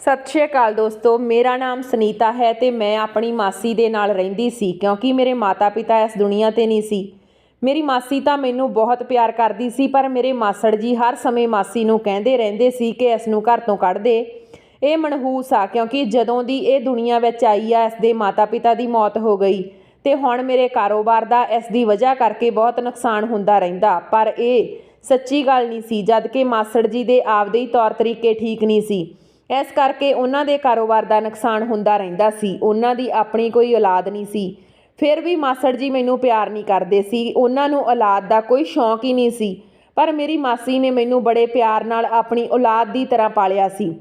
ਸਤਿ ਸ਼੍ਰੀ ਅਕਾਲ ਦੋਸਤੋ, ਮੇਰਾ ਨਾਮ ਸੁਨੀਤਾ ਹੈ ਤੇ ਮੈਂ ਆਪਣੀ ਮਾਸੀ ਦੇ ਨਾਲ ਰਹਿੰਦੀ ਸੀ ਕਿਉਂਕਿ ਮੇਰੇ ਮਾਤਾ-ਪਿਤਾ ਇਸ ਦੁਨੀਆ ਤੇ ਨਹੀਂ ਸੀ। ਮੇਰੀ ਮਾਸੀ ਤਾਂ ਮੈਨੂੰ ਬਹੁਤ ਪਿਆਰ ਕਰਦੀ ਸੀ, ਪਰ ਮੇਰੇ ਮਾਸੜ ਜੀ ਹਰ ਸਮੇਂ ਮਾਸੀ ਨੂੰ ਕਹਿੰਦੇ ਰਹਿੰਦੇ ਸੀ ਕਿ ਇਸ ਨੂੰ ਘਰ ਤੋਂ ਕੱਢ ਦੇ। ਇਹ ਮਨਹੂਸ ਆ ਕਿਉਂਕਿ ਜਦੋਂ ਦੀ ਇਹ ਦੁਨੀਆ ਵਿੱਚ ਆਈ ਆ, ਇਸ ਦੇ ਮਾਤਾ-ਪਿਤਾ ਦੀ ਮੌਤ ਹੋ ਗਈ ਤੇ ਹੁਣ ਮੇਰੇ ਕਾਰੋਬਾਰ ਦਾ ਇਸ ਦੀ ਵਜ੍ਹਾ ਕਰਕੇ ਬਹੁਤ ਨੁਕਸਾਨ ਹੁੰਦਾ ਰਹਿੰਦਾ। ਪਰ ਇਹ ਸੱਚੀ ਗੱਲ ਨਹੀਂ ਸੀ, ਜਦ ਕਿ ਮਾਸੜ ਜੀ ਦੇ ਆਪਦੇ ਹੀ ਤੌਰ ਤਰੀਕੇ ਠੀਕ ਨਹੀਂ ਸੀ। ਇਸ ਕਰਕੇ ਉਹਨਾਂ ਦੇ ਕਾਰੋਬਾਰ ਦਾ ਨੁਕਸਾਨ ਹੁੰਦਾ ਰਹਿੰਦਾ ਸੀ। ਉਹਨਾਂ ਦੀ ਆਪਣੀ ਕੋਈ ਔਲਾਦ ਨਹੀਂ ਸੀ। ਫਿਰ ਵੀ ਮਾਸੜ ਜੀ ਮੈਨੂੰ ਪਿਆਰ ਨਹੀਂ ਕਰਦੇ ਸੀ। ਉਹਨਾਂ ਨੂੰ ਔਲਾਦ ਦਾ ਕੋਈ ਸ਼ੌਂਕ ਹੀ ਨਹੀਂ ਸੀ। ਪਰ ਮੇਰੀ ਮਾਸੀ ਨੇ ਮੈਨੂੰ ਬੜੇ ਪਿਆਰ ਨਾਲ ਆਪਣੀ ਔਲਾਦ ਦੀ ਤਰ੍ਹਾਂ ਪਾਲਿਆ ਸੀ।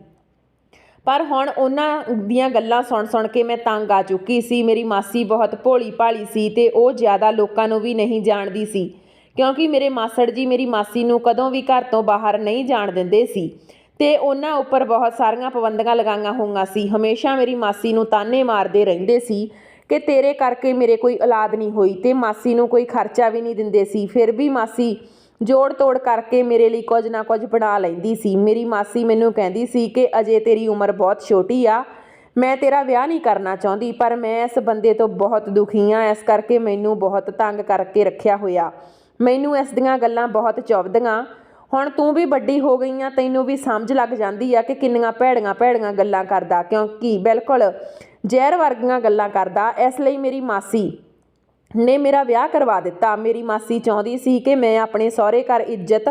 ਪਰ ਹੁਣ ਉਹਨਾਂ ਦੀਆਂ ਗੱਲਾਂ ਸੁਣ ਸੁਣ ਕੇ ਮੈਂ ਤੰਗ ਆ ਚੁੱਕੀ ਸੀ। ਮੇਰੀ ਮਾਸੀ ਬਹੁਤ ਭੋਲੀ ਭਾਲੀ ਸੀ ਤੇ ਉਹ ਜ਼ਿਆਦਾ ਲੋਕਾਂ ਨੂੰ ਵੀ ਨਹੀਂ ਜਾਣਦੀ ਸੀ। ਕਿਉਂਕਿ ਮੇਰੇ ਮਾਸੜ ਜੀ ਮੇਰੀ ਮਾਸੀ ਨੂੰ ਕਦੋਂ ਵੀ ਘਰ ਤੋਂ ਬਾਹਰ ਨਹੀਂ ਜਾਣ ਦਿੰਦੇ ਸੀ। ਤੇ ਉਹਨਾਂ ਉੱਪਰ ਬਹੁਤ ਸਾਰੀਆਂ ਪਾਬੰਦੀਆਂ ਲਗਾਈਆਂ ਹੋਈਆਂ ਸੀ। ਹਮੇਸ਼ਾ ਮੇਰੀ ਮਾਸੀ ਨੂੰ ਤਾਨੇ ਮਾਰਦੇ ਰਹਿੰਦੇ ਸੀ ਕਿ ਤੇਰੇ ਕਰਕੇ ਮੇਰੇ ਕੋਈ ਔਲਾਦ ਨਹੀਂ ਹੋਈ ਤੇ ਮਾਸੀ ਨੂੰ ਕੋਈ ਖਰਚਾ ਵੀ ਨਹੀਂ ਦਿੰਦੇ ਸੀ। ਫਿਰ ਵੀ ਮਾਸੀ ਜੋੜ ਤੋੜ ਕਰਕੇ ਮੇਰੇ ਲਈ ਕੁਝ ਨਾ ਕੁਝ ਬਣਾ ਲੈਂਦੀ ਸੀ। ਮੇਰੀ ਮਾਸੀ ਮੈਨੂੰ ਕਹਿੰਦੀ ਸੀ ਕਿ ਅਜੇ ਤੇਰੀ ਉਮਰ ਬਹੁਤ ਛੋਟੀ ਆ, ਮੈਂ ਤੇਰਾ ਵਿਆਹ ਨਹੀਂ ਕਰਨਾ ਚਾਹੁੰਦੀ, ਪਰ ਮੈਂ ਇਸ ਬੰਦੇ ਤੋਂ ਬਹੁਤ ਦੁਖੀ ਆ। ਇਸ ਕਰਕੇ ਮੈਨੂੰ ਬਹੁਤ ਤੰਗ ਕਰਕੇ ਰੱਖਿਆ ਹੋਇਆ। ਮੈਨੂੰ ਇਸ ਦੀਆਂ ਗੱਲਾਂ ਬਹੁਤ ਚੁਭਦੀਆਂ। ਹੁਣ ਤੂੰ ਵੀ ਵੱਡੀ ਹੋ ਗਈ ਆ, ਤੈਨੂੰ ਵੀ ਸਮਝ ਲੱਗ ਜਾਂਦੀ ਆ ਕਿ ਕਿੰਨੀਆਂ ਭੈੜੀਆਂ ਭੈੜੀਆਂ ਗੱਲਾਂ ਕਰਦਾ ਕਿਉਂਕਿ ਬਿਲਕੁਲ ਜ਼ਹਿਰ ਵਰਗੀਆਂ ਗੱਲਾਂ ਕਰਦਾ। ਇਸ ਲਈ ਮੇਰੀ ਮਾਸੀ ਨੇ ਮੇਰਾ ਵਿਆਹ ਕਰਵਾ ਦਿੱਤਾ। ਮੇਰੀ ਮਾਸੀ ਚਾਹੁੰਦੀ ਸੀ ਕਿ ਮੈਂ ਆਪਣੇ ਸਹੁਰੇ ਘਰ ਇੱਜ਼ਤ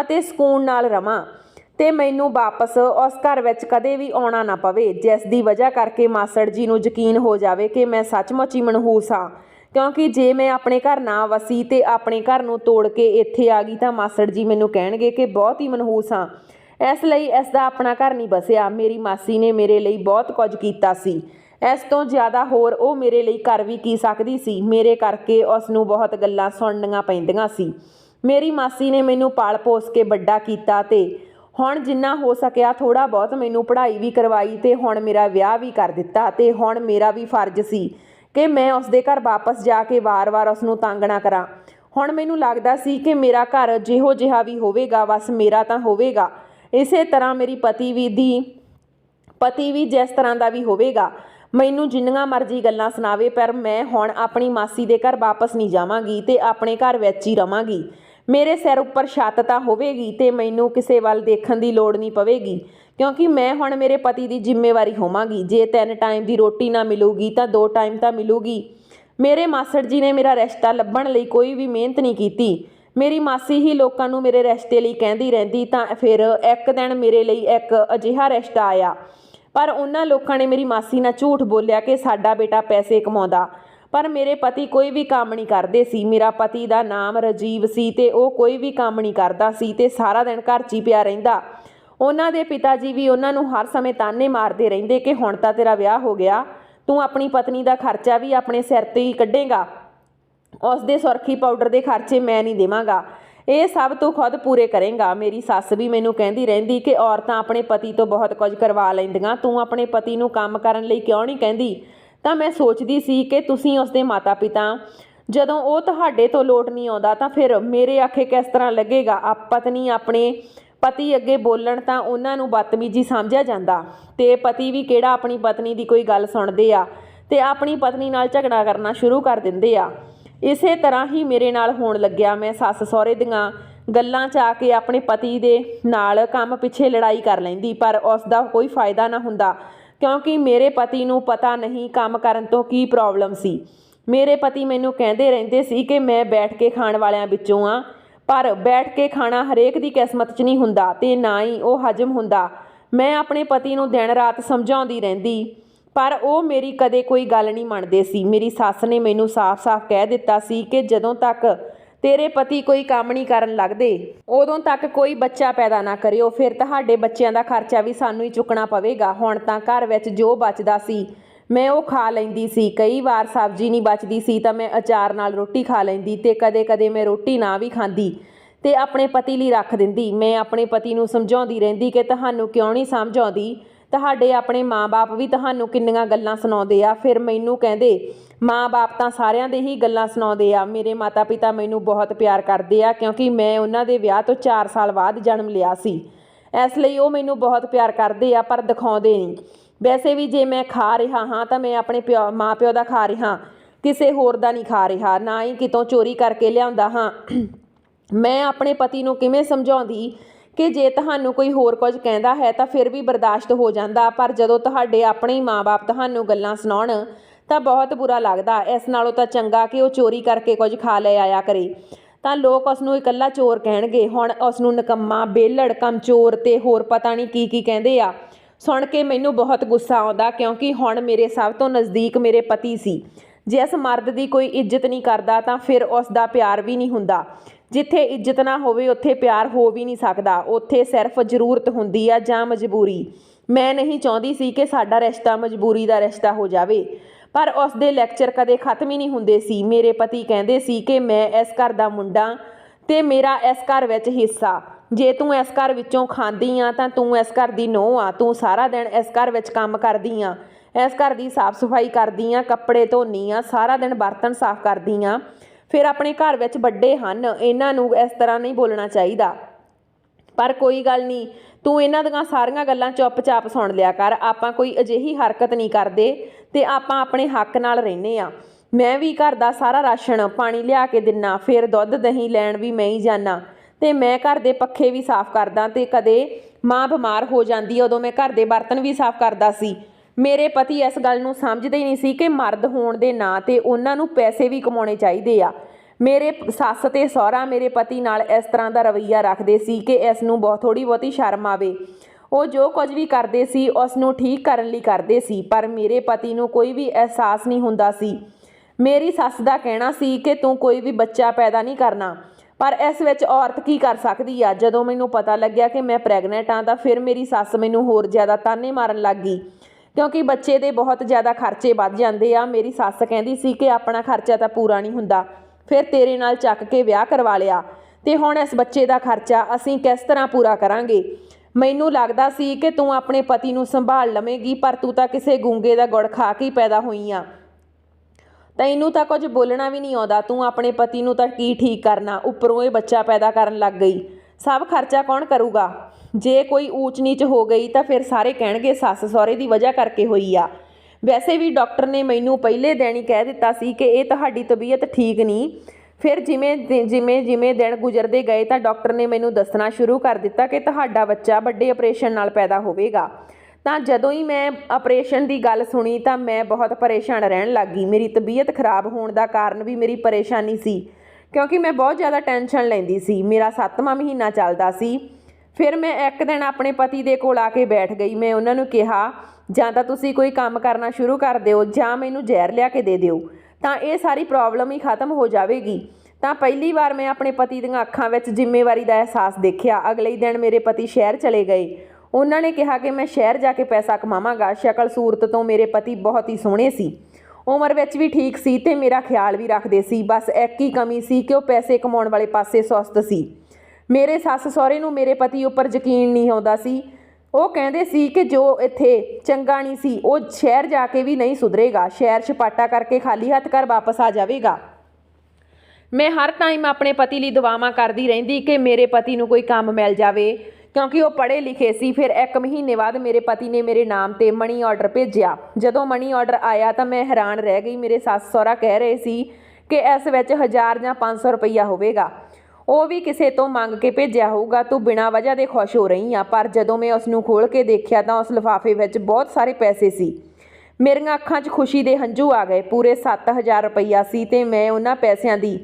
ਅਤੇ ਸਕੂਨ ਨਾਲ ਰਵਾਂ ਤੇ ਮੈਨੂੰ ਵਾਪਸ ਉਸ ਘਰ ਵਿੱਚ ਕਦੇ ਵੀ ਆਉਣਾ ਨਾ ਪਵੇ, ਜਿਸ ਦੀ ਵਜ੍ਹਾ ਕਰਕੇ ਮਾਸੜ ਜੀ ਨੂੰ ਯਕੀਨ ਹੋ ਜਾਵੇ ਕਿ ਮੈਂ ਸੱਚਮੁੱਚ ਹੀ ਮਨਹੂਸ ਹਾਂ। ਕਿਉਂਕਿ ਜੇ ਮੈਂ ਆਪਣੇ ਘਰ ਨਾ ਵਸੀ ਤੇ ਆਪਣੇ ਘਰ ਨੂੰ ਤੋੜ ਕੇ ਇੱਥੇ ਆ ਗਈ ਤਾਂ ਮਾਸੜ ਜੀ ਮੈਨੂੰ ਕਹਿਣਗੇ ਕਿ ਬਹੁਤ ਹੀ ਮਨਹੂਸ ਹਾਂ। ਇਸ ਲਈ ਇਸ ਦਾ ਆਪਣਾ ਘਰ ਨਹੀਂ ਬਸਿਆ। ਮੇਰੀ ਮਾਸੀ ਨੇ ਮੇਰੇ ਲਈ ਬਹੁਤ ਕੁਝ ਕੀਤਾ ਸੀ। ਇਸ ਤੋਂ ਜ਼ਿਆਦਾ ਹੋਰ ਉਹ ਮੇਰੇ ਲਈ ਕਰ ਵੀ ਕੀ ਸਕਦੀ ਸੀ? ਮੇਰੇ ਕਰਕੇ ਉਸ ਨੂੰ ਬਹੁਤ ਗੱਲਾਂ ਸੁਣਨੀਆਂ ਪੈਂਦੀਆਂ ਸੀ। ਮੇਰੀ ਮਾਸੀ ਨੇ ਮੈਨੂੰ ਪਾਲ ਪੋਸ ਕੇ ਵੱਡਾ ਕੀਤਾ ਤੇ ਹੁਣ ਜਿੰਨਾ ਹੋ ਸਕਿਆ ਥੋੜਾ ਬਹੁਤ ਮੈਨੂੰ ਪੜ੍ਹਾਈ ਵੀ ਕਰਵਾਈ ਤੇ ਹੁਣ ਮੇਰਾ ਵਿਆਹ ਵੀ ਕਰ ਦਿੱਤਾ ਤੇ ਹੁਣ ਮੇਰਾ ਵੀ ਫਰਜ਼ ਸੀ ਕਿ ਮੈਂ ਉਸ ਦੇ ਘਰ ਵਾਪਸ ਜਾ ਕੇ ਵਾਰ-ਵਾਰ ਉਸ ਨੂੰ ਤੰਗ ਨਾ ਕਰਾਂ। ਹੁਣ ਮੈਨੂੰ ਲੱਗਦਾ ਸੀ ਕਿ ਮੇਰਾ ਘਰ ਜਿਹੋ ਜਿਹਾ ਵੀ ਹੋਵੇਗਾ, ਬਸ ਮੇਰਾ ਤਾਂ ਹੋਵੇਗਾ। ਇਸੇ ਤਰ੍ਹਾਂ ਮੇਰੀ ਪਤੀ ਵੀ ਦੀ, ਪਤੀ ਵੀ ਜਿਸ ਤਰ੍ਹਾਂ ਦਾ ਵੀ ਹੋਵੇਗਾ। ਮੈਨੂੰ ਜਿੰਨੀਆਂ ਮਰਜ਼ੀ ਗੱਲਾਂ ਸੁਣਾਵੇ, ਪਰ ਮੈਂ ਹੁਣ ਆਪਣੀ ਮਾਸੀ ਦੇ ਘਰ ਵਾਪਸ ਨਹੀਂ ਜਾਵਾਂਗੀ ਤੇ ਆਪਣੇ ਘਰ ਵਿੱਚ ਹੀ ਰਵਾਂਗੀ। ਮੇਰੇ ਸਿਰ ਉੱਪਰ ਛੱਤ ਤਾਂ ਹੋਵੇਗੀ ਤੇ ਮੈਨੂੰ ਕਿਸੇ ਵੱਲ ਦੇਖਣ ਦੀ ਲੋੜ ਨਹੀਂ ਪਵੇਗੀ। ਕਿਉਂਕਿ ਮੈਂ ਹੁਣ ਮੇਰੇ ਪਤੀ ਦੀ ਜ਼ਿੰਮੇਵਾਰੀ ਹੋਵਾਂਗੀ। ਜੇ ਤਿੰਨ ਟਾਈਮ ਦੀ ਰੋਟੀ ਨਾ ਮਿਲੂਗੀ ਤਾਂ ਦੋ ਟਾਈਮ ਤਾਂ ਮਿਲੂਗੀ। ਮੇਰੇ ਮਾਸੜ ਜੀ ਨੇ ਮੇਰਾ ਰਿਸ਼ਤਾ ਲੱਭਣ ਲਈ ਕੋਈ ਵੀ ਮਿਹਨਤ ਨਹੀਂ ਕੀਤੀ। ਮੇਰੀ ਮਾਸੀ ਹੀ ਲੋਕਾਂ ਨੂੰ ਮੇਰੇ ਰਿਸ਼ਤੇ ਲਈ ਕਹਿੰਦੀ ਰਹਿੰਦੀ ਤਾਂ ਫਿਰ ਇੱਕ ਦਿਨ ਮੇਰੇ ਲਈ ਇੱਕ ਅਜਿਹਾ ਰਿਸ਼ਤਾ ਆਇਆ। ਪਰ ਉਹਨਾਂ ਲੋਕਾਂ ਨੇ ਮੇਰੀ ਮਾਸੀ ਨਾਲ ਝੂਠ ਬੋਲਿਆ ਕਿ ਸਾਡਾ ਬੇਟਾ ਪੈਸੇ ਕਮਾਉਂਦਾ। ਪਰ ਮੇਰੇ ਪਤੀ ਕੋਈ ਵੀ ਕੰਮ ਨਹੀਂ ਕਰਦੇ ਸੀ। ਮੇਰਾ ਪਤੀ ਦਾ ਨਾਮ ਰਜੀਵ ਸੀ ਤੇ ਉਹ ਕੋਈ ਵੀ ਕੰਮ ਨਹੀਂ ਕਰਦਾ ਸੀ ਤੇ ਸਾਰਾ ਦਿਨ ਘਰ 'ਚ ਹੀ ਪਿਆ ਰਹਿੰਦਾ। ਉਹਨਾਂ ਦੇ ਪਿਤਾ ਜੀ ਵੀ ਉਹਨਾਂ ਨੂੰ ਹਰ ਸਮੇਂ ਤਾਨੇ ਮਾਰਦੇ ਰਹਿੰਦੇ ਕਿ ਹੁਣ ਤਾਂ ਤੇਰਾ ਵਿਆਹ ਹੋ ਗਿਆ, ਤੂੰ ਆਪਣੀ ਪਤਨੀ ਦਾ ਖਰਚਾ ਵੀ ਆਪਣੇ ਸਿਰ ਤੇ ਹੀ ਕੱਢੇਗਾ। ਉਸ ਦੇ ਸੁਰਖੀ ਪਾਊਡਰ ਦੇ ਖਰਚੇ ਮੈਂ ਨਹੀਂ ਦੇਵਾਂਗਾ। ਇਹ ਸਭ ਤੂੰ ਖੁਦ ਪੂਰੇ ਕਰੇਂਗਾ। ਮੇਰੀ ਸੱਸ ਵੀ ਮੈਨੂੰ ਕਹਿੰਦੀ ਰਹਿੰਦੀ ਕਿ ਔਰਤਾਂ ਆਪਣੇ ਪਤੀ ਤੋਂ ਬਹੁਤ ਕੁਝ ਕਰਵਾ ਲੈਂਦੀਆਂ। ਤੂੰ ਆਪਣੇ ਪਤੀ ਨੂੰ ਕੰਮ ਕਰਨ ਲਈ ਕਿਉਂ ਨਹੀਂ ਕਹਿੰਦੀ? ਤਾਂ ਮੈਂ ਸੋਚਦੀ ਸੀ ਕਿ ਤੁਸੀਂ ਉਸ ਦੇ ਮਾਤਾ-ਪਿਤਾ, ਜਦੋਂ ਉਹ ਤੁਹਾਡੇ ਤੋਂ ਲੋਟ ਨਹੀਂ ਆਉਂਦਾ ਤਾਂ ਫਿਰ ਮੇਰੇ ਆਖੇ ਕਿਸ ਤਰ੍ਹਾਂ ਲੱਗੇਗਾ? ਆਪ ਪਤਨੀ ਆਪਣੇ ਪਤੀ ਅੱਗੇ ਬੋਲਣ ਤਾਂ ਉਹਨਾਂ ਨੂੰ ਬਦਤਮੀਜੀ ਸਮਝਿਆ ਜਾਂਦਾ ਤੇ ਪਤੀ ਵੀ ਕਿਹੜਾ ਆਪਣੀ ਪਤਨੀ ਦੀ ਕੋਈ ਗੱਲ ਸੁਣਦੇ ਆ ਤੇ ਆਪਣੀ ਪਤਨੀ ਨਾਲ ਝਗੜਾ ਕਰਨਾ ਸ਼ੁਰੂ ਕਰ ਦਿੰਦੇ ਆ। ਇਸੇ ਤਰ੍ਹਾਂ ਹੀ ਮੇਰੇ ਨਾਲ ਹੋਣ ਲੱਗਿਆ ਮੈਂ ਸੱਸ ਸਹੁਰੇ ਦੀਆਂ ਗੱਲਾਂ 'ਚ ਆ ਕੇ ਆਪਣੇ ਪਤੀ ਦੇ ਨਾਲ ਕੰਮ ਪਿੱਛੇ ਲੜਾਈ ਕਰ ਲੈਂਦੀ ਪਰ ਉਸ ਦਾ ਕੋਈ ਫਾਇਦਾ ਨਾ ਹੁੰਦਾ ਕਿਉਂਕਿ ਮੇਰੇ ਪਤੀ ਨੂੰ ਪਤਾ ਨਹੀਂ ਕੰਮ ਕਰਨ ਤੋਂ ਕੀ ਪ੍ਰੋਬਲਮ ਸੀ। ਮੇਰੇ ਪਤੀ ਮੈਨੂੰ ਕਹਿੰਦੇ ਰਹਿੰਦੇ ਸੀ ਕਿ ਮੈਂ ਬੈਠ ਕੇ ਖਾਣ ਵਾਲਿਆਂ ਵਿੱਚੋਂ ਆ ਪਰ ਬੈਠ ਕੇ ਖਾਣਾ ਹਰੇਕ ਦੀ ਕਿਸਮਤ 'ਚ ਨਹੀਂ ਹੁੰਦਾ ਤੇ ਨਾ ਹੀ ਉਹ ਹਜਮ ਹੁੰਦਾ। ਮੈਂ ਆਪਣੇ ਪਤੀ ਨੂੰ ਦਿਨ ਰਾਤ ਸਮਝਾਉਂਦੀ ਰਹਿੰਦੀ, ਪਰ ਉਹ ਮੇਰੀ ਕਦੇ ਕੋਈ ਗੱਲ ਨਹੀਂ ਮੰਨਦੇ ਸੀ। ਮੇਰੀ ਸੱਸ ਨੇ ਮੈਨੂੰ ਸਾਫ਼-ਸਾਫ਼ ਕਹਿ ਦਿੱਤਾ ਸੀ ਕਿ ਜਦੋਂ ਤੱਕ ਤੇਰੇ ਪਤੀ ਕੋਈ ਕੰਮ ਨਹੀਂ ਕਰਨ ਲੱਗਦੇ, ਉਦੋਂ ਤੱਕ ਕੋਈ ਬੱਚਾ ਪੈਦਾ ਨਾ ਕਰਿਓ। ਫਿਰ ਤੁਹਾਡੇ ਬੱਚਿਆਂ ਦਾ ਖਰਚਾ ਵੀ ਸਾਨੂੰ ਹੀ ਚੁੱਕਣਾ ਪਵੇਗਾ। ਹੁਣ ਤਾਂ ਘਰ ਵਿੱਚ ਜੋ ਬਚਦਾ ਸੀ ਮੈਂ ਉਹ ਖਾ ਲੈਂਦੀ ਸੀ। ਕਈ ਵਾਰ ਸਬਜ਼ੀ ਨਹੀਂ ਬਚਦੀ ਸੀ ਤਾਂ ਮੈਂ ਅਚਾਰ ਨਾਲ ਰੋਟੀ ਖਾ ਲੈਂਦੀ ਤੇ ਕਦੇ-ਕਦੇ ਮੈਂ ਰੋਟੀ ਨਾ ਵੀ ਖਾਂਦੀ ਤੇ ਆਪਣੇ ਪਤੀ ਲਈ ਰੱਖ ਦਿੰਦੀ। ਮੈਂ ਆਪਣੇ ਪਤੀ ਨੂੰ ਸਮਝਾਉਂਦੀ ਰਹਿੰਦੀ ਕਿ ਤੁਹਾਨੂੰ ਕਿਉਂ ਨਹੀਂ ਸਮਝ ਆਉਂਦੀ? ਤੁਹਾਡੇ ਆਪਣੇ ਮਾਪੇ ਵੀ ਤੁਹਾਨੂੰ ਕਿੰਨੀਆਂ ਗੱਲਾਂ ਸੁਣਾਉਂਦੇ ਆ। ਫਿਰ ਮੈਨੂੰ ਕਹਿੰਦੇ ਮਾਪੇ ਤਾਂ ਸਾਰਿਆਂ ਦੇ ਹੀ ਗੱਲਾਂ ਸੁਣਾਉਂਦੇ ਆ। ਮੇਰੇ ਮਾਤਾ-ਪਿਤਾ ਮੈਨੂੰ ਬਹੁਤ ਪਿਆਰ ਕਰਦੇ ਆ ਕਿਉਂਕਿ ਮੈਂ ਉਹਨਾਂ ਦੇ ਵਿਆਹ ਤੋਂ 4 ਸਾਲ ਬਾਅਦ ਜਨਮ ਲਿਆ ਸੀ। ਇਸ ਲਈ ਉਹ ਮੈਨੂੰ ਬਹੁਤ ਪਿਆਰ ਕਰਦੇ ਆ ਪਰ ਦਿਖਾਉਂਦੇ ਨਹੀਂ। ਵੈਸੇ ਵੀ ਜੇ ਮੈਂ ਖਾ ਰਿਹਾ ਹਾਂ ਤਾਂ ਮੈਂ ਆਪਣੇ ਪਿਓ ਮਾਂ ਪਿਓ ਦਾ ਖਾ ਰਿਹਾ, ਕਿਸੇ ਹੋਰ ਦਾ ਨਹੀਂ ਖਾ ਰਿਹਾ, ਨਾ ਹੀ ਕਿਤੋਂ ਚੋਰੀ ਕਰਕੇ ਲਿਆਉਂਦਾ ਹਾਂ। ਮੈਂ ਆਪਣੇ ਪਤੀ ਨੂੰ ਕਿਵੇਂ ਸਮਝਾਉਂਦੀ ਕਿ ਜੇ ਤੁਹਾਨੂੰ ਕੋਈ ਹੋਰ ਕੁਝ ਕਹਿੰਦਾ ਹੈ ਤਾਂ ਫਿਰ ਵੀ ਬਰਦਾਸ਼ਤ ਹੋ ਜਾਂਦਾ, ਪਰ ਜਦੋਂ ਤੁਹਾਡੇ ਆਪਣੇ ਹੀ ਮਾਪੇ ਤੁਹਾਨੂੰ ਗੱਲਾਂ ਸੁਣਾਉਣ ਤਾਂ ਬਹੁਤ ਬੁਰਾ ਲੱਗਦਾ। ਇਸ ਨਾਲੋਂ ਤਾਂ ਚੰਗਾ ਕਿ ਉਹ ਚੋਰੀ ਕਰਕੇ ਕੁਝ ਖਾ ਲੈ ਆਇਆ ਕਰੇ। ਤਾਂ ਲੋਕ ਉਸ ਨੂੰ ਇਕੱਲਾ ਚੋਰ ਕਹਿਣਗੇ। ਹੁਣ ਉਸ ਨੂੰ ਨਕੰਮਾ ਬੇਲੜ ਕਮਚੋਰ ਤੇ ਹੋਰ ਪਤਾ ਨਹੀਂ ਕੀ ਕੀ ਕਹਿੰਦੇ ਆ। ਸੁਣ ਕੇ ਮੈਨੂੰ ਬਹੁਤ ਗੁੱਸਾ ਆਉਂਦਾ ਕਿਉਂਕਿ ਹੁਣ ਮੇਰੇ ਸਭ ਤੋਂ ਨਜ਼ਦੀਕ ਮੇਰੇ ਪਤੀ ਸੀ। ਜਿਸ ਮਰਦ ਦੀ ਕੋਈ ਇੱਜ਼ਤ ਨਹੀਂ ਕਰਦਾ ਤਾਂ ਫਿਰ ਉਸ ਦਾ ਪਿਆਰ ਵੀ ਨਹੀਂ ਹੁੰਦਾ। ਜਿੱਥੇ ਇੱਜ਼ਤ ਨਾ ਹੋਵੇ, ਉੱਥੇ ਪਿਆਰ ਹੋ ਵੀ ਨਹੀਂ ਸਕਦਾ। ਉੱਥੇ ਸਿਰਫ ਜ਼ਰੂਰਤ ਹੁੰਦੀ ਆ ਜਾਂ ਮਜਬੂਰੀ। ਮੈਂ ਨਹੀਂ ਚਾਹੁੰਦੀ ਸੀ ਕਿ ਸਾਡਾ ਰਿਸ਼ਤਾ ਮਜਬੂਰੀ ਦਾ ਰਿਸ਼ਤਾ ਹੋ ਜਾਵੇ। ਪਰ ਉਸ ਦੇ ਲੈਕਚਰ ਕਦੇ ਖਤਮ ਹੀ ਨਹੀਂ ਹੁੰਦੇ ਸੀ। ਮੇਰੇ ਪਤੀ ਕਹਿੰਦੇ ਸੀ ਕਿ ਮੈਂ ਇਸ ਘਰ ਦਾ ਮੁੰਡਾ ਤੇ ਮੇਰਾ ਇਸ ਘਰ ਵਿੱਚ ਹਿੱਸਾ। ਜੇ ਤੂੰ ਇਸ ਘਰ ਵਿੱਚੋਂ ਖਾਂਦੀ ਆ ਤਾਂ ਤੂੰ ਇਸ ਘਰ ਦੀ ਨੂੰਹ ਆ, ਤੂੰ ਸਾਰਾ ਦਿਨ ਇਸ ਘਰ ਵਿੱਚ ਕੰਮ ਕਰਦੀ ਆ। ਇਸ ਘਰ ਦੀ ਸਾਫ਼ ਸਫ਼ਾਈ ਕਰਦੀ ਆ, ਕੱਪੜੇ ਧੋਨੀ ਆ, ਸਾਰਾ ਦਿਨ ਬਰਤਨ ਸਾਫ਼ ਕਰਦੀ ਆ। ਫਿਰ ਆਪਣੇ ਘਰ ਵਿੱਚ ਵੱਡੇ ਹਨ, ਇਹਨਾਂ ਨੂੰ ਇਸ ਤਰ੍ਹਾਂ ਨਹੀਂ ਬੋਲਣਾ ਚਾਹੀਦਾ। ਪਰ ਕੋਈ ਗੱਲ ਨਹੀਂ, ਤੂੰ ਇਹਨਾਂ ਦੀਆਂ ਸਾਰੀਆਂ ਗੱਲਾਂ ਚੁੱਪਚਾਪ ਸੁਣ ਲਿਆ ਕਰ। ਆਪਾਂ ਕੋਈ ਅਜਿਹੀ ਹਰਕਤ ਨਹੀਂ ਕਰਦੇ ਤੇ ਆਪਾਂ ਆਪਣੇ ਹੱਕ ਨਾਲ ਰਹਿੰਦੇ ਆ। ਮੈਂ ਵੀ ਘਰ ਦਾ ਸਾਰਾ ਰਾਸ਼ਨ ਪਾਣੀ ਲਿਆ ਕੇ ਦਿੰਨਾ, ਫਿਰ ਦੁੱਧ, ਦਹੀਂ ਲੈਣ ਵੀ ਮੈਂ ਹੀ ਜਾਣਾ ਤੇ ਮੈਂ ਘਰ ਦੇ ਪੱਖੇ ਵੀ ਸਾਫ਼ ਕਰਦਾ ਤੇ ਕਦੇ ਮਾਂ ਬਿਮਾਰ ਹੋ ਜਾਂਦੀ ਉਦੋਂ ਮੈਂ ਘਰ ਦੇ ਬਰਤਨ ਵੀ ਸਾਫ਼ ਕਰਦਾ ਸੀ। ਮੇਰੇ ਪਤੀ ਇਸ ਗੱਲ ਨੂੰ ਸਮਝਦੇ ਹੀ ਨਹੀਂ ਸੀ ਕਿ ਮਰਦ ਹੋਣ ਦੇ ਨਾਂ ਤੇ ਉਹਨਾਂ ਨੂੰ ਪੈਸੇ ਵੀ ਕਮਾਉਣੇ ਚਾਹੀਦੇ ਆ। ਮੇਰੇ ਸੱਸ ਤੇ ਸਹੁਰਾ ਮੇਰੇ ਪਤੀ ਨਾਲ ਇਸ ਤਰ੍ਹਾਂ ਦਾ ਰਵੱਈਆ ਰੱਖਦੇ ਸੀ ਕਿ ਇਸ ਨੂੰ ਬਹੁਤ ਥੋੜੀ ਬਹੁਤੀ ਸ਼ਰਮ ਆਵੇ। ਉਹ ਜੋ ਕੁਝ ਵੀ ਕਰਦੇ ਸੀ, ਉਸ ਨੂੰ ਠੀਕ ਕਰਨ ਲਈ ਕਰਦੇ ਸੀ, ਪਰ ਮੇਰੇ ਪਤੀ ਨੂੰ ਕੋਈ ਵੀ ਅਹਿਸਾਸ ਨਹੀਂ ਹੁੰਦਾ ਸੀ। ਮੇਰੀ ਸੱਸ ਦਾ ਕਹਿਣਾ ਸੀ ਕਿ ਤੂੰ ਕੋਈ ਵੀ ਬੱਚਾ ਪੈਦਾ ਨਹੀਂ ਕਰਨਾ। ਪਰ ਇਸ ਵਿੱਚ ਔਰਤ ਕੀ ਕਰ ਸਕਦੀ ਆ? ਜਦੋਂ ਮੈਨੂੰ ਪਤਾ ਲੱਗਿਆ ਕਿ ਮੈਂ ਪ੍ਰੈਗਨੈਂਟ ਆ, ਤਾਂ ਫਿਰ ਮੇਰੀ ਸੱਸ ਮੈਨੂੰ ਹੋਰ ਜ਼ਿਆਦਾ ਤਾਨੇ ਮਾਰਨ ਲੱਗ ਗਈ। ਕਿਉਂਕਿ ਬੱਚੇ ਦੇ ਬਹੁਤ ਜ਼ਿਆਦਾ ਖਰਚੇ ਵੱਧ ਜਾਂਦੇ ਆ। ਮੇਰੀ ਸੱਸ ਕਹਿੰਦੀ ਸੀ ਕਿ ਆਪਣਾ ਖਰਚਾ ਤਾਂ ਪੂਰਾ ਨਹੀਂ ਹੁੰਦਾ। ਫਿਰ ਤੇਰੇ ਨਾਲ ਚੱਕ ਕੇ ਵਿਆਹ ਕਰਵਾ ਲਿਆ। ਤੇ ਹੁਣ ਇਸ ਬੱਚੇ ਦਾ ਖਰਚਾ ਅਸੀਂ ਕਿਸ ਤਰ੍ਹਾਂ ਪੂਰਾ ਕਰਾਂਗੇ? ਮੈਨੂੰ ਲੱਗਦਾ ਸੀ ਕਿ ਤੂੰ ਆਪਣੇ ਪਤੀ ਨੂੰ ਸੰਭਾਲ ਲਵੇਂਗੀ, ਪਰ ਤੂੰ ਤਾਂ ਕਿਸੇ ਗੂੰਗੇ ਦਾ ਗੁੜ ਖਾ ਕੇ ਹੀ ਪੈਦਾ ਹੋਈ ਆ। ਤੈਨੂੰ ਤਾਂ ਕੁਝ ਬੋਲਣਾ ਵੀ ਨਹੀਂ ਆਉਂਦਾ, ਤੂੰ ਆਪਣੇ ਪਤੀ ਨੂੰ ਤਾਂ ਕੀ ਠੀਕ ਕਰਨਾ, ਉੱਪਰੋਂ ਇਹ ਬੱਚਾ ਪੈਦਾ ਕਰਨ ਲੱਗ ਗਈ। ਸਭ ਖਰਚਾ ਕੌਣ ਕਰੂਗਾ? ਜੇ ਕੋਈ ਊਚ ਨੀਚ ਹੋ ਗਈ ਤਾਂ ਫਿਰ ਸਾਰੇ ਕਹਿਣਗੇ ਸੱਸ ਸਹੁਰੇ ਦੀ ਵਜ੍ਹਾ ਕਰਕੇ ਹੋਈ ਆ। ਵੈਸੇ ਵੀ ਡਾਕਟਰ ਨੇ ਮੈਨੂੰ ਪਹਿਲੇ ਦਿਨ ਹੀ ਕਹਿ ਦਿੱਤਾ ਸੀ ਕਿ ਇਹ ਤੁਹਾਡੀ ਤਬੀਅਤ ਠੀਕ ਨਹੀਂ। ਫਿਰ ਜਿਵੇਂ ਜਿਵੇਂ ਜਿਵੇਂ ਦਿਨ ਗੁਜ਼ਰਦੇ ਗਏ ਤਾਂ ਡਾਕਟਰ ਨੇ ਮੈਨੂੰ ਦੱਸਣਾ ਸ਼ੁਰੂ ਕਰ ਦਿੱਤਾ ਕਿ ਤੁਹਾਡਾ ਬੱਚਾ ਵੱਡੇ ਆਪਰੇਸ਼ਨ ਨਾਲ ਪੈਦਾ ਹੋਵੇਗਾ। ਤਾਂ ਜਦੋਂ ਹੀ ਮੈਂ ਆਪਰੇਸ਼ਨ ਦੀ ਗੱਲ ਸੁਣੀ ਤਾਂ ਮੈਂ ਬਹੁਤ ਪਰੇਸ਼ਾਨ ਰਹਿਣ ਲੱਗ ਗਈ। ਮੇਰੀ ਤਬੀਅਤ ਖਰਾਬ ਹੋਣ ਦਾ ਕਾਰਨ ਵੀ ਮੇਰੀ ਪਰੇਸ਼ਾਨੀ ਸੀ, ਕਿਉਂਕਿ ਮੈਂ ਬਹੁਤ ਜ਼ਿਆਦਾ ਟੈਨਸ਼ਨ ਲੈਂਦੀ ਸੀ। ਮੇਰਾ 7ਵਾਂ ਮਹੀਨਾ ਚੱਲਦਾ ਸੀ। ਫਿਰ ਮੈਂ ਇੱਕ ਦਿਨ ਆਪਣੇ ਪਤੀ ਦੇ ਕੋਲ ਆ ਕੇ ਬੈਠ ਗਈ। ਮੈਂ ਉਹਨਾਂ ਨੂੰ ਕਿਹਾ, ਜਾਂ ਤਾਂ ਤੁਸੀਂ ਕੋਈ ਕੰਮ ਕਰਨਾ ਸ਼ੁਰੂ ਕਰ ਦਿਓ, ਜਾਂ ਮੈਨੂੰ ਜ਼ਹਿਰ ਲਿਆ ਕੇ ਦੇ ਦਿਓ, ਤਾਂ ਇਹ ਸਾਰੀ ਪ੍ਰੋਬਲਮ ਹੀ ਖਤਮ ਹੋ ਜਾਵੇਗੀ। ਤਾਂ ਪਹਿਲੀ ਵਾਰ ਮੈਂ ਆਪਣੇ ਪਤੀ ਦੀਆਂ ਅੱਖਾਂ ਵਿੱਚ ਜ਼ਿੰਮੇਵਾਰੀ ਦਾ ਅਹਿਸਾਸ ਦੇਖਿਆ। ਅਗਲੇ ਦਿਨ ਮੇਰੇ ਪਤੀ ਸ਼ਹਿਰ ਚਲੇ ਗਏ। ਉਹਨਾਂ ਨੇ ਕਿਹਾ ਕਿ ਮੈਂ ਸ਼ਹਿਰ ਜਾ ਕੇ ਪੈਸਾ ਕਮਾਵਾਂਗਾ। ਸ਼ਕਲ ਸੂਰਤ ਤੋਂ ਮੇਰੇ ਪਤੀ ਬਹੁਤ ਹੀ ਸੋਹਣੇ ਸੀ। ਉਮਰ ਵਿੱਚ ਵੀ ਠੀਕ ਸੀ ਤੇ ਮੇਰਾ ਖਿਆਲ ਵੀ ਰੱਖਦੇ ਸੀ। ਬਸ ਇੱਕ ਹੀ ਕਮੀ ਸੀ ਕਿ ਉਹ ਪੈਸੇ ਕਮਾਉਣ ਵਾਲੇ ਪਾਸੇ ਸੁਸਤ ਸੀ। ਮੇਰੇ ਸੱਸ ਸਹੁਰੇ ਨੂੰ ਮੇਰੇ ਪਤੀ ਉੱਪਰ ਯਕੀਨ ਨਹੀਂ ਆਉਂਦਾ ਸੀ। ਉਹ ਕਹਿੰਦੇ ਸੀ ਕਿ ਜੋ ਇੱਥੇ ਚੰਗਾ ਨਹੀਂ ਸੀ, ਉਹ ਸ਼ਹਿਰ ਜਾ ਕੇ ਵੀ ਨਹੀਂ ਸੁਧਰੇਗਾ। ਸ਼ਹਿਰ ਛਪਾਟਾ ਕਰਕੇ ਖਾਲੀ ਹੱਥ ਘਰ ਵਾਪਸ ਆ ਜਾਵੇਗਾ। ਮੈਂ ਹਰ ਟਾਈਮ ਆਪਣੇ ਪਤੀ ਲਈ ਦੁਆਵਾਂ ਕਰਦੀ ਰਹਿੰਦੀ ਕਿ ਮੇਰੇ ਪਤੀ ਨੂੰ ਕੋਈ ਕੰਮ ਮਿਲ ਜਾਵੇ। ਕਿਉਂਕਿ ਉਹ ਪੜ੍ਹੇ ਲਿਖੇ ਸੀ। ਫਿਰ ਇੱਕ ਮਹੀਨੇ ਬਾਅਦ ਮੇਰੇ ਪਤੀ ਨੇ ਮੇਰੇ ਨਾਮ ਤੇ ਮਨੀ ਆਰਡਰ ਭੇਜਿਆ। ਜਦੋਂ ਮਨੀ ਆਰਡਰ ਆਇਆ ਤਾਂ ਮੈਂ ਹੈਰਾਨ ਰਹਿ ਗਈ। ਮੇਰੇ ਸੱਸ ਸਹੁਰਾ ਕਹਿ ਰਹੇ ਸੀ ਕਿ ਇਸ ਵਿੱਚ 1000 ਜਾਂ 500 ਰੁਪਈਆ ਹੋਵੇਗਾ। ਉਹ ਵੀ ਕਿਸੇ ਤੋਂ ਮੰਗ ਕੇ ਭੇਜਿਆ ਹੋਊਗਾ। ਤੂੰ ਬਿਨਾਂ ਵਜ੍ਹਾ ਦੇ ਖੁਸ਼ ਹੋ ਰਹੀ ਆ, ਪਰ ਜਦੋਂ ਮੈਂ ਉਸ ਨੂੰ ਖੋਲ ਕੇ ਦੇਖਿਆ ਤਾਂ ਉਸ ਲਿਫਾਫੇ ਵਿੱਚ ਬਹੁਤ ਸਾਰੇ ਪੈਸੇ ਸੀ। ਮੇਰੀਆਂ ਅੱਖਾਂ 'ਚ ਖੁਸ਼ੀ ਦੇ ਹੰਝੂ ਆ ਗਏ। ਪੂਰੇ 7000 ਰੁਪਈਆ ਸੀ ਤੇ ਮੈਂ ਉਹਨਾਂ ਪੈਸਿਆਂ ਦੀ